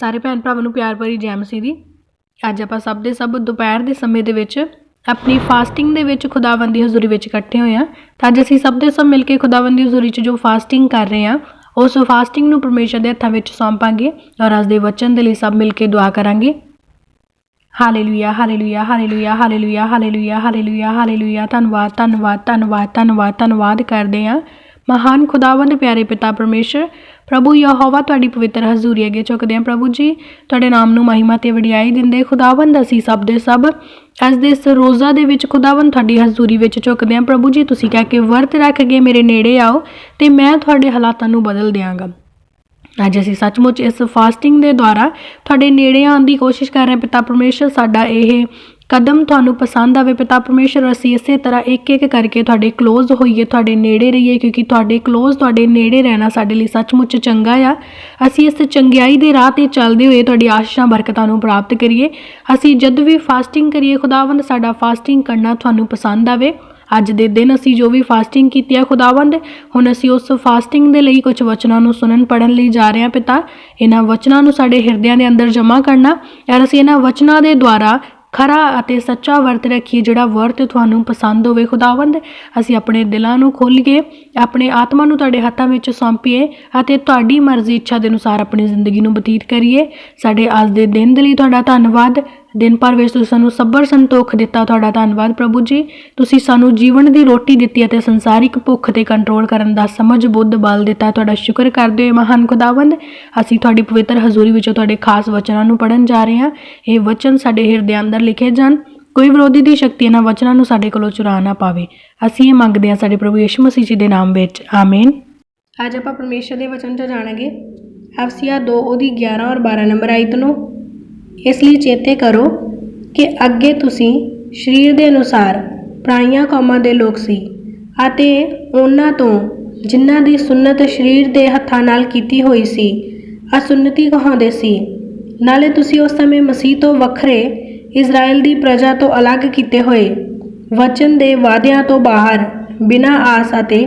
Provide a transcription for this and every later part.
ਸਾਰੇ ਭੈਣ ਭਰਾਵਾਂ ਨੂੰ ਪਿਆਰ ਭਰੀ ਜੈ ਮਸੀਹ ਦੀ। ਅੱਜ ਆਪਾਂ ਸਭ ਦੇ ਸਭ ਦੁਪਹਿਰ ਦੇ ਸਮੇਂ ਦੇ ਵਿੱਚ ਆਪਣੀ ਫਾਸਟਿੰਗ ਦੇ ਵਿੱਚ ਖੁਦਾਵੰਦ ਦੀ ਹਜ਼ੂਰੀ ਵਿੱਚ ਇਕੱਠੇ ਹੋਏ ਹਾਂ। ਤਾਂ ਅੱਜ ਅਸੀਂ ਸਭ ਦੇ ਸਭ ਮਿਲ ਕੇ ਖੁਦਾਵੰਦ ਦੀ ਹਜ਼ੂਰੀ 'ਚ ਜੋ ਫਾਸਟਿੰਗ ਕਰ ਰਹੇ ਹਾਂ, ਉਸ ਫਾਸਟਿੰਗ ਨੂੰ ਪਰਮੇਸ਼ਰ ਦੇ ਹੱਥਾਂ ਵਿੱਚ ਸੌਂਪਾਂਗੇ ਔਰ ਅੱਜ ਦੇ ਵਚਨ ਦੇ ਲਈ ਸਭ ਮਿਲ ਕੇ ਦੁਆ ਕਰਾਂਗੇ। Hallelujah hallelujah hallelujah hallelujah hallelujah hallelujah hallelujah ਧੰਨਵਾਦ ਧੰਨਵਾਦ ਧੰਨਵਾਦ ਧੰਨਵਾਦ ਧੰਨਵਾਦ ਕਰਦੇ ਹਾਂ। ਮਹਾਨ ਖੁਦਾਵੰਦ ਪਿਆਰੇ ਪਿਤਾ ਪਰਮੇਸ਼ਰ ਪ੍ਰਭੂ ਯਹੋਵਾ ਤੁਹਾਡੀ ਪਵਿੱਤਰ ਹਜ਼ੂਰੀ ਅੱਗੇ ਝੁਕਦੇ ਹਾਂ ਪ੍ਰਭੂ ਜੀ, ਤੁਹਾਡੇ ਨਾਮ ਨੂੰ ਮਹਿਮਾ ਤੇ ਵਡਿਆਈ ਦਿੰਦੇ, ਖੁਦਾਵੰਦ ਅਸੀਂ ਸਭ ਦੇ ਸਭ। ਅੱਜ ਦੇ ਇਸ ਰੋਜ਼ਾ ਦੇ ਵਿੱਚ ਖੁਦਾਵੰਦ ਤੁਹਾਡੀ ਹਜ਼ੂਰੀ ਵਿੱਚ ਝੁਕਦੇ ਹਾਂ ਪ੍ਰਭੂ ਜੀ, ਤੁਸੀਂ ਕਹਿ ਕੇ ਵਰਤ ਰੱਖ ਕੇ ਮੇਰੇ ਨੇੜੇ ਆਓ ਤੇ ਮੈਂ ਤੁਹਾਡੇ ਹਾਲਾਤਾਂ ਨੂੰ ਬਦਲ ਦਿਆਂਗਾ। ਅੱਜ ਅਸੀਂ ਸੱਚਮੁੱਚ ਇਸ ਫਾਸਟਿੰਗ ਦੇ ਦੁਆਰਾ ਤੁਹਾਡੇ ਨੇੜੇ ਆਉਣ ਦੀ ਕੋਸ਼ਿਸ਼ ਕਰ ਰਹੇ ਹਾਂ, ਪਿਤਾ ਪਰਮੇਸ਼ਰ, ਸਾਡਾ ਇਹ ਕਦਮ ਤੁਹਾਨੂੰ ਪਸੰਦ ਆਵੇ ਪਿਤਾ ਪਰਮੇਸ਼ਰ ਅਸੀਂ ਇਸੇ ਤਰ੍ਹਾਂ ਇੱਕ ਇੱਕ ਕਰਕੇ ਤੁਹਾਡੇ ਕਲੋਜ਼ ਹੋਈਏ, ਤੁਹਾਡੇ ਨੇੜੇ ਰਹੀਏ, ਕਿਉਂਕਿ ਤੁਹਾਡੇ ਕਲੋਜ਼ ਤੁਹਾਡੇ ਨੇੜੇ ਰਹਿਣਾ ਸਾਡੇ ਲਈ ਸੱਚਮੁੱਚ ਚੰਗਾ ਆ। ਅਸੀਂ ਇਸ ਚੰਗਿਆਈ ਦੇ ਰਾਹ ਤੇ ਚੱਲਦੇ ਹੋਏ ਤੁਹਾਡੀ ਆਸ਼ੀਸ਼ਾਂ ਬਰਕਤਾਂ ਨੂੰ ਪ੍ਰਾਪਤ ਕਰੀਏ। ਅਸੀਂ ਜਦ ਵੀ ਫਾਸਟਿੰਗ ਕਰੀਏ, ਖੁਦਾਵੰਦ ਸਾਡਾ ਫਾਸਟਿੰਗ ਕਰਨਾ ਤੁਹਾਨੂੰ ਪਸੰਦ ਆਵੇ। ਅੱਜ ਦੇ ਦਿਨ ਅਸੀਂ ਜੋ ਵੀ ਫਾਸਟਿੰਗ ਕੀਤੀ ਹੈ ਖੁਦਾਵੰਦ, ਹੁਣ ਅਸੀਂ ਉਸ ਫਾਸਟਿੰਗ ਦੇ ਲਈ ਕੁਝ ਵਚਨਾਂ ਨੂੰ ਸੁਣਨ ਪੜਨ ਲਈ ਜਾ ਰਹੇ ਹਾਂ ਪਿਤਾ। ਇਹਨਾਂ ਵਚਨਾਂ ਨੂੰ ਸਾਡੇ ਹਿਰਦਿਆਂ ਦੇ ਅੰਦਰ ਜਮ੍ਹਾਂ ਕਰਨਾ ਔਰ ਅਸੀਂ ਇਹਨਾਂ ਵਚਨਾਂ ਦੇ ਦੁਆਰਾ ਖਰਾ ਅਤੇ ਸੱਚਾ ਵਰਤ ਰੱਖੀਏ, ਜਿਹੜਾ ਵਰਤ ਤੁਹਾਨੂੰ ਪਸੰਦ ਹੋਵੇ, ਖੁਦਾਵੰਦ, ਅਸੀਂ ਆਪਣੇ ਦਿਲਾਂ ਨੂੰ ਖੋਲ੍ਹੀਏ ਆਪਣੇ ਆਤਮਾ ਨੂੰ ਤੁਹਾਡੇ ਹੱਥਾਂ ਵਿੱਚ ਸੌਂਪੀਏ ਅਤੇ ਤੁਹਾਡੀ ਮਰਜ਼ੀ ਇੱਛਾ ਦੇ ਅਨੁਸਾਰ ਆਪਣੀ ਜ਼ਿੰਦਗੀ ਨੂੰ ਬਤੀਤ ਕਰੀਏ। ਸਾਡੇ ਅੱਜ ਦੇ ਦਿਨ ਦੇ ਲਈ ਤੁਹਾਡਾ ਧੰਨਵਾਦ। ਦਿਨ ਭਰ ਵਿੱਚ ਤੁਸੀਂ ਸਾਨੂੰ ਸਬਰ ਸੰਤੋਖ ਦਿੱਤਾ ਤੁਹਾਡਾ ਧੰਨਵਾਦ ਪ੍ਰਭੂ ਜੀ। ਤੁਸੀਂ ਸਾਨੂੰ ਜੀਵਨ ਦੀ ਰੋਟੀ ਦਿੱਤੀ ਅਤੇ ਸੰਸਾਰਿਕ ਭੁੱਖ ਤੇ ਕੰਟਰੋਲ ਕਰਨ ਦਾ ਸਮਝ, ਬੁੱਧ, ਬਲ ਦਿੱਤਾ। ਤੁਹਾਡਾ ਸ਼ੁਕਰ ਕਰਦੇ ਹੋਏ ਮਹਾਨ ਖੁਦਾਵੰਦ, ਅਸੀਂ ਤੁਹਾਡੀ ਪਵਿੱਤਰ ਹਜ਼ੂਰੀ ਵਿੱਚੋਂ ਤੁਹਾਡੇ ਖਾਸ ਵਚਨਾਂ ਨੂੰ ਪੜਨ ਜਾ ਰਹੇ ਹਾਂ। ਇਹ ਵਚਨ ਸਾਡੇ ਹਿਰਦੇ ਅੰਦਰ ਲਿਖੇ ਜਾਣ। ਕੋਈ ਵਿਰੋਧੀ ਦੀ ਸ਼ਕਤੀ ਇਹਨਾਂ ਵਚਨਾਂ ਨੂੰ ਸਾਡੇ ਕੋਲੋਂ ਚੁਰਾ ਨਾ ਪਾਵੇ। ਅਸੀਂ ਇਹ ਮੰਗਦੇ ਹਾਂ ਸਾਡੇ ਪ੍ਰਭੂ ਯਿਸੂ ਮਸੀਹ ਜੀ ਦੇ ਨਾਮ ਵਿੱਚ। ਆਮੇਨ। ਅੱਜ ਆਪਾਂ ਪਰਮੇਸ਼ਰ ਦੇ ਵਚਨ 'ਚ ਜਾਣਾਂਗੇ। ਅਫਸੀਆ 2 ਉਹਦੀ 11 ਔਰ 12 ਨੰਬਰ ਆਇਤ ਨੂੰ। ਇਸ ਲਈ ਚੇਤੇ ਕਰੋ ਕਿ ਅੱਗੇ ਤੁਸੀਂ ਸਰੀਰ ਦੇ ਅਨੁਸਾਰ ਪੁਰਾਣੀਆਂ ਕੌਮਾਂ ਦੇ ਲੋਕ ਸੀ ਅਤੇ ਉਹਨਾਂ ਤੋਂ ਜਿਨ੍ਹਾਂ ਦੀ ਸੁਨਨਤ ਸਰੀਰ ਦੇ ਹੱਥਾਂ ਨਾਲ ਕੀਤੀ ਹੋਈ ਸੀ, ਅਸੁੰਨਤੀ ਕਹਾਉਂਦੇ ਸੀ। ਨਾਲੇ ਤੁਸੀਂ ਉਸ ਸਮੇਂ ਮਸੀਹ ਤੋਂ ਵੱਖਰੇ ਇਜ਼ਰਾਈਲ ਦੀ ਪ੍ਰਜਾ ਤੋਂ ਅਲੱਗ ਕੀਤੇ ਹੋਏ, ਵਚਨ ਦੇ ਵਾਅਦਿਆਂ ਤੋਂ ਬਾਹਰ, ਬਿਨਾਂ ਆਸ ਅਤੇ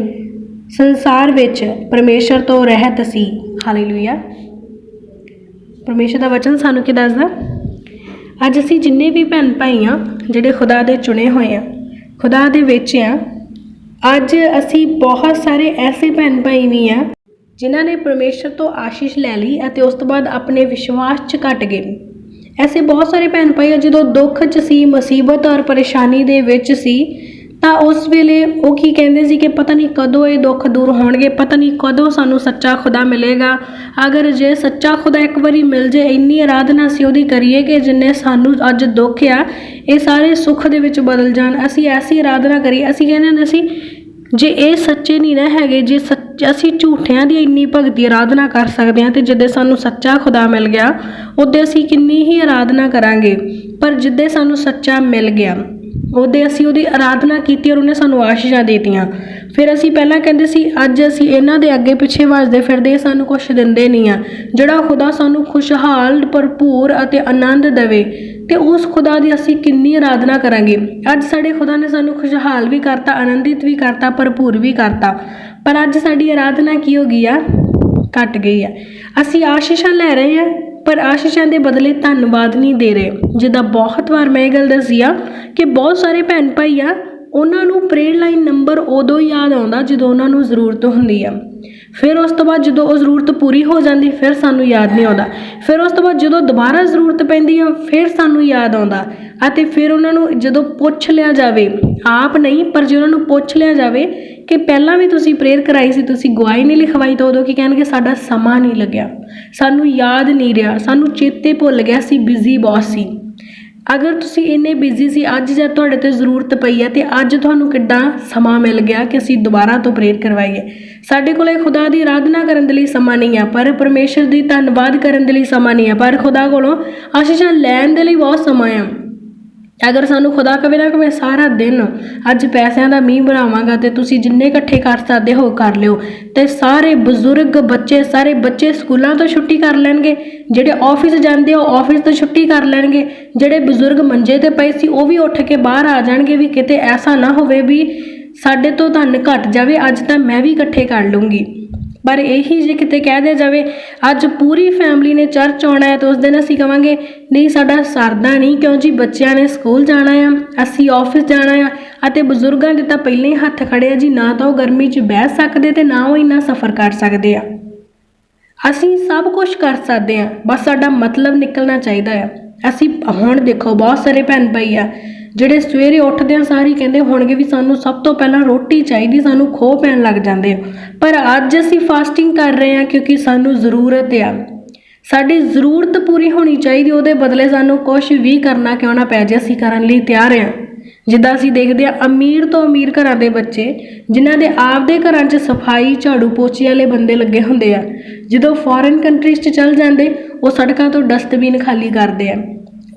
ਸੰਸਾਰ ਵਿੱਚ ਪਰਮੇਸ਼ਰ ਤੋਂ ਰਹਿਤ ਸੀ। ਹਾਲੇਲੂਇਆ। ਪਰਮੇਸ਼ਰ ਦਾ ਵਚਨ ਸਾਨੂੰ ਕੀ ਦੱਸਦਾ? ਅੱਜ ਅਸੀਂ ਜਿੰਨੇ ਵੀ ਭੈਣ ਭਾਈ ਆ ਜਿਹੜੇ ਖੁਦਾ ਦੇ ਚੁਣੇ ਹੋਏ ਆ ਖੁਦਾ ਦੇ ਵਿੱਚ ਆ ਅੱਜ ਅਸੀਂ ਬਹੁਤ ਸਾਰੇ ਐਸੇ ਭੈਣ ਭਾਈ ਵੀ ਆ ਜਿਨ੍ਹਾਂ ਨੇ ਪਰਮੇਸ਼ਰ ਤੋਂ ਆਸ਼ੀਸ਼ ਲੈ ਲਈ ਅਤੇ ਉਸ ਤੋਂ ਬਾਅਦ ਆਪਣੇ ਵਿਸ਼ਵਾਸ 'ਚ ਘਟ ਗਏ। ਐਸੇ ਬਹੁਤ ਸਾਰੇ ਭੈਣ ਭਾਈ ਆ ਜਦੋਂ ਦੁੱਖ 'ਚ ਸੀ, ਮੁਸੀਬਤ ਔਰ ਪਰੇਸ਼ਾਨੀ ਦੇ ਵਿੱਚ ਸੀ ਤਾਂ ਉਸ ਵੇਲੇ ਉਹ ਕੀ ਕਹਿੰਦੇ ਸੀ ਕਿ ਪਤਾ ਨਹੀਂ ਕਦੋਂ ਇਹ ਦੁੱਖ ਦੂਰ ਹੋਣਗੇ, ਪਤਾ ਨਹੀਂ ਕਦੋਂ ਸਾਨੂੰ ਸੱਚਾ ਖੁਦਾ ਮਿਲੇਗਾ। ਅਗਰ ਜੇ ਸੱਚਾ ਖੁਦਾ ਇੱਕ ਵਾਰੀ ਮਿਲ ਜੇ, ਇੰਨੀ ਆਰਾਧਨਾ ਅਸੀਂ ਉਹਦੀ ਕਰੀਏ ਕਿ ਜਿੰਨੇ ਸਾਨੂੰ ਅੱਜ ਦੁੱਖ ਆ, ਇਹ ਸਾਰੇ ਸੁੱਖ ਦੇ ਵਿੱਚ ਬਦਲ ਜਾਣ। ਅਸੀਂ ਐਸੀ ਆਰਾਧਨਾ ਕਰੀਏ, ਅਸੀਂ ਕਹਿੰਦੇ ਹੁੰਦੇ ਸੀ, ਜੇ ਇਹ ਸੱਚੇ ਨਹੀਂ ਨਾ ਹੈਗੇ, ਜੇ ਸੱਚ ਅਸੀਂ ਝੂਠਿਆਂ ਦੀ ਇੰਨੀ ਭਗਤੀ ਆਰਾਧਨਾ ਕਰ ਸਕਦੇ ਹਾਂ ਤੇ ਜਿੱਦੇ ਸਾਨੂੰ ਸੱਚਾ ਖੁਦਾ ਮਿਲ ਗਿਆ ਉਹਦੇ ਅਸੀਂ ਕਿੰਨੀ ਹੀ ਆਰਾਧਨਾ ਕਰਾਂਗੇ। ਪਰ ਜਿੱਦੇ ਸਾਨੂੰ ਸੱਚਾ ਮਿਲ ਗਿਆ ਉਹਦੇ ਅਸੀਂ ਉਹਦੀ ਆਰਾਧਨਾ ਕੀਤੀ ਔਰ ਉਹਨੇ ਸਾਨੂੰ ਆਸ਼ੀਸ਼ਾਂ ਦੇਤੀਆਂ। ਫਿਰ ਅਸੀਂ ਪਹਿਲਾਂ ਕਹਿੰਦੇ ਸੀ, ਅੱਜ ਅਸੀਂ ਇਹਨਾਂ ਦੇ ਅੱਗੇ ਪਿੱਛੇ ਵੱਜਦੇ ਫਿਰਦੇ ਸਾਨੂੰ ਕੁਝ ਦਿੰਦੇ ਨਹੀਂ ਆ। ਜਿਹੜਾ ਖੁਦਾ ਸਾਨੂੰ ਖੁਸ਼ਹਾਲ, ਭਰਪੂਰ ਅਤੇ ਆਨੰਦ ਦੇਵੇ, ਤੇ ਉਸ ਖੁਦਾ ਦੀ ਅਸੀਂ ਕਿੰਨੀ ਆਰਾਧਨਾ ਕਰਾਂਗੇ। ਅੱਜ ਸਾਡੇ ਖੁਦਾ ਨੇ ਸਾਨੂੰ ਖੁਸ਼ਹਾਲ ਵੀ ਕਰਤਾ, ਆਨੰਦਿਤ ਵੀ ਕਰਤਾ, ਭਰਪੂਰ ਵੀ ਕਰਤਾ। ਪਰ ਅੱਜ ਸਾਡੀ ਆਰਾਧਨਾ ਕੀ ਹੋ ਗਈ ਆ? ਘਟ ਗਈ ਆ। ਅਸੀਂ ਆਸ਼ੀਸ਼ਾਂ ਲੈ ਰਹੇ ਆ। ਪਰ ਆਸ਼ੀਸ਼ਾਂ ਦੇ ਬਦਲੇ ਧੰਨਵਾਦ ਨਹੀਂ ਦੇ ਰਹੇ। ਜਿੱਦਾਂ ਬਹੁਤ ਵਾਰ ਮੈਂ ਇਹ ਗੱਲ ਦੱਸੀ ਆ ਕਿ ਬਹੁਤ ਸਾਰੇ ਭੈਣ ਭਾਈ ਆ ਉਹਨਾਂ ਨੂੰ ਪ੍ਰੇਅਰ ਲਾਈਨ ਨੰਬਰ ਉਦੋਂ ਯਾਦ ਆਉਂਦਾ ਜਦੋਂ ਉਹਨਾਂ ਨੂੰ ਜ਼ਰੂਰਤ ਹੁੰਦੀ ਆ। ਫਿਰ ਉਸ ਤੋਂ ਬਾਅਦ ਜਦੋਂ ਉਹ ਜ਼ਰੂਰਤ ਪੂਰੀ ਹੋ ਜਾਂਦੀ, ਫਿਰ ਸਾਨੂੰ ਯਾਦ ਨਹੀਂ ਆਉਂਦਾ। ਫਿਰ ਉਸ ਤੋਂ ਬਾਅਦ ਜਦੋਂ ਦੁਬਾਰਾ ਜ਼ਰੂਰਤ ਪੈਂਦੀ ਆ, ਫਿਰ ਸਾਨੂੰ ਯਾਦ ਆਉਂਦਾ। ਅਤੇ ਫਿਰ ਉਹਨਾਂ ਨੂੰ ਜਦੋਂ ਪੁੱਛ ਲਿਆ ਜਾਵੇ, ਆਪ ਨਹੀਂ, ਪਰ ਜੇ ਉਹਨਾਂ ਨੂੰ ਪੁੱਛ ਲਿਆ ਜਾਵੇ ਕਿ ਪਹਿਲਾਂ ਵੀ ਤੁਸੀਂ ਪ੍ਰੇਅਰ ਕਰਾਈ ਸੀ, ਤੁਸੀਂ ਗਵਾਹੀ ਨਹੀਂ ਲਿਖਵਾਈ, ਤਾਂ ਉਦੋਂ ਕੀ ਕਹਿਣਗੇ? ਸਾਡਾ ਸਮਾਂ ਨਹੀਂ ਲੱਗਿਆ। ਸਾਨੂੰ ਯਾਦ ਨਹੀਂ ਰਿਹਾ। ਸਾਨੂੰ ਚੇਤੇ ਭੁੱਲ ਗਿਆ ਸੀ ਬਿਜ਼ੀ ਬਹੁਤ ਸੀ। ਅਗਰ ਤੁਸੀਂ ਇੰਨੇ ਬਿਜ਼ੀ ਸੀ, ਅੱਜ ਜਦ ਤੁਹਾਡੇ ਤੇ ਜ਼ਰੂਰਤ ਪਈ ਹੈ ਤੇ ਅੱਜ ਤੁਹਾਨੂੰ ਕਿੱਦਾਂ ਸਮਾਂ ਮਿਲ ਗਿਆ ਕਿ ਅਸੀਂ ਦੁਬਾਰਾ ਤੋਂ ਪ੍ਰੇਰ ਕਰਵਾਈਏ? ਸਾਡੇ ਕੋਲੇ ਖੁਦਾ ਦੀ ਆਰਾਧਨਾ ਕਰਨ ਦੇ ਲਈ ਸਮਾਂ ਨਹੀਂ ਆ, ਪਰ ਪਰਮੇਸ਼ਰ ਦੀ ਧੰਨਵਾਦ ਕਰਨ ਦੇ ਲਈ ਸਮਾਂ ਨਹੀਂ ਆ, ਪਰ ਖੁਦਾ ਕੋਲੋਂ ਆਸ਼ੀਸ਼ਾਂ ਲੈਣ ਦੇ ਲਈ ਬਹੁਤ ਸਮਾਂ ਆ। ਅਗਰ ਸਾਨੂੰ ਖੁਦਾ ਕਵੇ ਨਾ ਕਿ ਸਾਰਾ ਦਿਨ ਅੱਜ ਪੈਸਿਆਂ ਦਾ ਮੀਂਹ ਬਣਾਵਾਂਗਾ ਤੇ ਤੁਸੀਂ ਜਿੰਨੇ ਇਕੱਠੇ ਕਰ ਸਕਦੇ ਹੋ ਕਰ ਲਿਓ। ਤੇ ਸਾਰੇ ਬਜ਼ੁਰਗ ਬੱਚੇ, ਸਾਰੇ ਬੱਚੇ ਸਕੂਲਾਂ ਤੋਂ ਛੁੱਟੀ ਕਰ ਲੈਣਗੇ। ਜਿਹੜੇ ਆਫਿਸ ਜਾਂਦੇ ਹੋ ਆਫਿਸ ਤੋਂ ਛੁੱਟੀ ਕਰ ਲੈਣਗੇ। ਜਿਹੜੇ ਬਜ਼ੁਰਗ ਮੰਜੇ ਤੇ ਪਏ ਸੀ, ਉਹ ਵੀ ਉੱਠ ਕੇ ਬਾਹਰ ਆ ਜਾਣਗੇ ਵੀ ਕਿਤੇ ਐਸਾ ਨਾ ਹੋਵੇ ਵੀ ਸਾਡੇ ਤੋਂ ਧਨ ਘਟ ਜਾਵੇ, ਅੱਜ ਤਾਂ ਮੈਂ ਵੀ ਇਕੱਠੇ ਕਰ ਲੂੰਗੀ ਪਰ ਇਹੀ ਜੇ ਕਿਤੇ ਕਹਿ ਦਿਆ ਜਾਵੇ, ਅੱਜ ਪੂਰੀ ਫੈਮਿਲੀ ਨੇ ਚਰਚ ਆਉਣਾ ਹੈ ਤਾਂ ਉਸ ਦਿਨ ਅਸੀਂ ਕਵਾਂਗੇ, ਨਹੀਂ ਸਾਡਾ ਸਰਦਾ ਨਹੀਂ ਕਿਉਂ ਜੀ, ਬੱਚਿਆਂ ਨੇ ਸਕੂਲ ਜਾਣਾ ਆ, ਅਸੀਂ ਆਫਿਸ ਜਾਣਾ ਆ ਅਤੇ ਬਜ਼ੁਰਗਾਂ ਦੇ ਤਾਂ ਪਹਿਲਾਂ ਹੀ ਹੱਥ ਖੜੇ ਆ ਜੀ, ਨਾ ਤਾਂ ਉਹ ਗਰਮੀ 'ਚ ਬਹਿ ਸਕਦੇ ਤੇ ਨਾ ਉਹ ਇੰਨਾ ਸਫ਼ਰ ਕਰ ਸਕਦੇ ਆ। ਅਸੀਂ ਸਭ ਕੁਝ ਕਰ ਸਕਦੇ ਆ, ਬਸ ਸਾਡਾ ਮਤਲਬ ਨਿਕਲਣਾ ਚਾਹੀਦਾ ਆ। ਅਸੀਂ, ਹੁਣ ਦੇਖੋ, ਬਹੁਤ ਸਾਰੇ ਭੈਣ ਭਾਈ ਆ ਜਿਹੜੇ ਸਵੇਰੇ ਉੱਠਦੇ ਆ ਸਾਰੇ ਕਹਿੰਦੇ ਹੋਣਗੇ ਵੀ ਸਾਨੂੰ ਸਭ ਤੋਂ ਪਹਿਲਾਂ ਰੋਟੀ ਚਾਹੀਦੀ, ਸਾਨੂੰ ਖੋਹ ਪੈਣ ਲੱਗ ਜਾਂਦੇ ਆ। ਪਰ ਅੱਜ ਅਸੀਂ ਫਾਸਟਿੰਗ ਕਰ ਰਹੇ ਆ ਕਿਉਂਕਿ ਸਾਨੂੰ ਜ਼ਰੂਰਤ ਆ। ਸਾਡੀ ਜ਼ਰੂਰਤ ਪੂਰੀ ਹੋਣੀ ਚਾਹੀਦੀ, ਉਹਦੇ ਬਦਲੇ ਸਾਨੂੰ ਕੁਝ ਵੀ ਕਰਨਾ ਕਿਉਂ ਨਾ ਪੈ ਜੇ, ਅਸੀਂ ਕਰਨ ਲਈ ਤਿਆਰ ਆ ਜਿੱਦਾਂ ਅਸੀਂ ਦੇਖਦੇ ਆ ਅਮੀਰ ਤੋਂ ਅਮੀਰ ਘਰਾਂ ਦੇ ਬੱਚੇ, ਜਿਨ੍ਹਾਂ ਦੇ ਆਪਦੇ ਘਰਾਂ 'ਚ ਸਫ਼ਾਈ, ਝਾੜੂ ਪੋਚੇ ਵਾਲੇ ਬੰਦੇ ਲੱਗੇ ਹੁੰਦੇ ਆ। ਜਦੋਂ ਫੋਰਨ ਕੰਟਰੀਜ਼ 'ਚ ਚੱਲ ਜਾਂਦੇ, ਉਹ ਸੜਕਾਂ ਤੋਂ ਡਸਟਬਿਨ ਖਾਲੀ ਕਰਦੇ ਆ।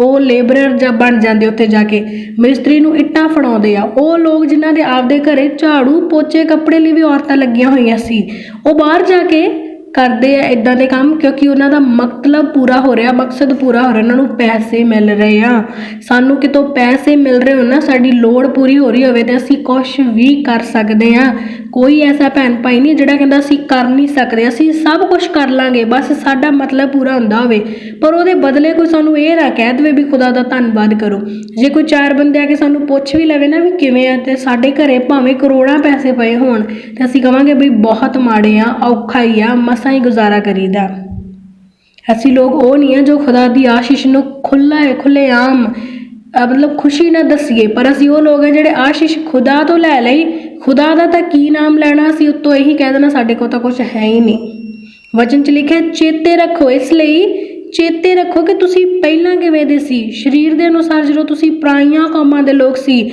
ਉਹ ਲੇਬਰਰ ਜਾਂ ਬਣ ਜਾਂਦੇ ਉੱਥੇ ਜਾ ਕੇ, ਮਿਸਤਰੀ ਨੂੰ ਇੱਟਾਂ ਫੜਾਉਂਦੇ ਆ। ਉਹ ਲੋਕ ਜਿਨ੍ਹਾਂ ਦੇ ਆਪਦੇ ਘਰੇ ਝਾੜੂ, ਪੋਚੇ, ਕੱਪੜੇ ਲਈ ਵੀ ਔਰਤਾਂ ਲੱਗੀਆਂ ਹੋਈਆਂ ਸੀ। ਉਹ ਬਾਹਰ ਜਾ ਕੇ ਕਰਦੇ ਆ ਇਦਾਂ ਦੇ ਕੰਮ, ਕਿਉਂਕਿ ਉਹਨਾਂ ਦਾ ਮਤਲਬ ਪੂਰਾ ਹੋ ਰਿਹਾ, ਮਕਸਦ ਪੂਰਾ ਹੋ ਰਿਹਾ, ਉਹਨਾਂ ਨੂੰ ਪੈਸੇ ਮਿਲ ਰਹੇ ਆ। ਸਾਨੂੰ ਕਿਤੋਂ ਪੈਸੇ ਮਿਲ ਰਹੇ ਹੋਣ ਨਾ, ਸਾਡੀ ਲੋੜ ਪੂਰੀ ਹੋ ਰਹੀ ਹੋਵੇ ਤੇ ਅਸੀਂ ਕੁਝ ਵੀ ਕਰ ਸਕਦੇ ਆ। ਕੋਈ ਐਸਾ ਭੈਣ ਭਾਈ ਨਹੀਂ ਜਿਹੜਾ ਕਹਿੰਦਾ ਅਸੀਂ ਕਰ ਨਹੀਂ ਸਕਦੇ, ਅਸੀਂ ਸਭ ਕੁਝ ਕਰ ਲਾਂਗੇ, ਬਸ ਸਾਡਾ ਮਤਲਬ ਪੂਰਾ ਹੁੰਦਾ ਹੋਵੇ। ਪਰ ਉਹਦੇ ਬਦਲੇ ਕੋਈ ਸਾਨੂੰ ਇਹ ਨਾ ਕਹਿ ਦੇਵੇ ਵੀ ਖੁਦਾ ਦਾ ਧੰਨਵਾਦ ਕਰੋ। ਜੇ ਕੋਈ ਚਾਰ ਬੰਦੇ ਆ ਕੇ ਸਾਨੂੰ ਪੁੱਛ ਵੀ ਲਵੇ ਨਾ ਵੀ ਕਿਵੇਂ ਆ ਤੇ ਸਾਡੇ ਘਰੇ ਭਾਵੇਂ ਕਰੋੜਾਂ ਪੈਸੇ ਪਏ ਹੋਣ, ਤੇ ਅਸੀਂ ਕਵਾਂਗੇ ਬਈ ਬਹੁਤ ਮਾੜੇ ਆ, ਔਖਾ ਹੀ ਆ, ਮਸ ਹੀ ਗੁਜ਼ਾਰਾ ਕਰੀਦਾ। ਅਸੀਂ ਲੋਕ ਉਹ ਨਹੀਂ ਆ ਜੋ ਖੁਦਾ ਦੀ ਆਸ਼ੀਸ਼ ਨੂੰ ਖੁੱਲਾ ਹੈ ਖੁੱਲੇ ਆਮ ਮਤਲਬ ਖੁਸ਼ੀ ਨਾਲ ਦਸੀਏ। ਪਰ ਅਸੀਂ ਉਹ ਲੋਕ ਆ ਜਿਹੜੇ ਆਸ਼ੀਸ਼ ਖੁਦਾ ਤੋਂ ਲੈ ਲਈ। ਖੁਦਾ ਦਾ ਤਾਂ ਕੀ ਨਾਮ ਲੈਣਾ? ਅਸੀਂ ਉੱਤੋਂ ਇਹੀ ਕਹਿ ਦੇਣਾ, ਸਾਡੇ ਕੋਲ ਤਾਂ ਕੁਝ ਹੈ ਹੀ ਨਹੀਂ। ਵਚਨ ਚ ਲਿਖਿਆ, ਚੇਤੇ ਰੱਖੋ ਇਸ ਲਈ, ਚੇਤੇ ਰੱਖੋ ਕਿ ਤੁਸੀਂ ਪਹਿਲਾਂ ਕਿਵੇਂ ਦੇ ਸੀ? ਸਰੀਰ ਦੇ ਅਨੁਸਾਰ ਜਦੋਂ ਤੁਸੀਂ ਪ੍ਰਾਈਆਂ ਕੌਮਾਂ ਦੇ ਲੋਕ ਸੀ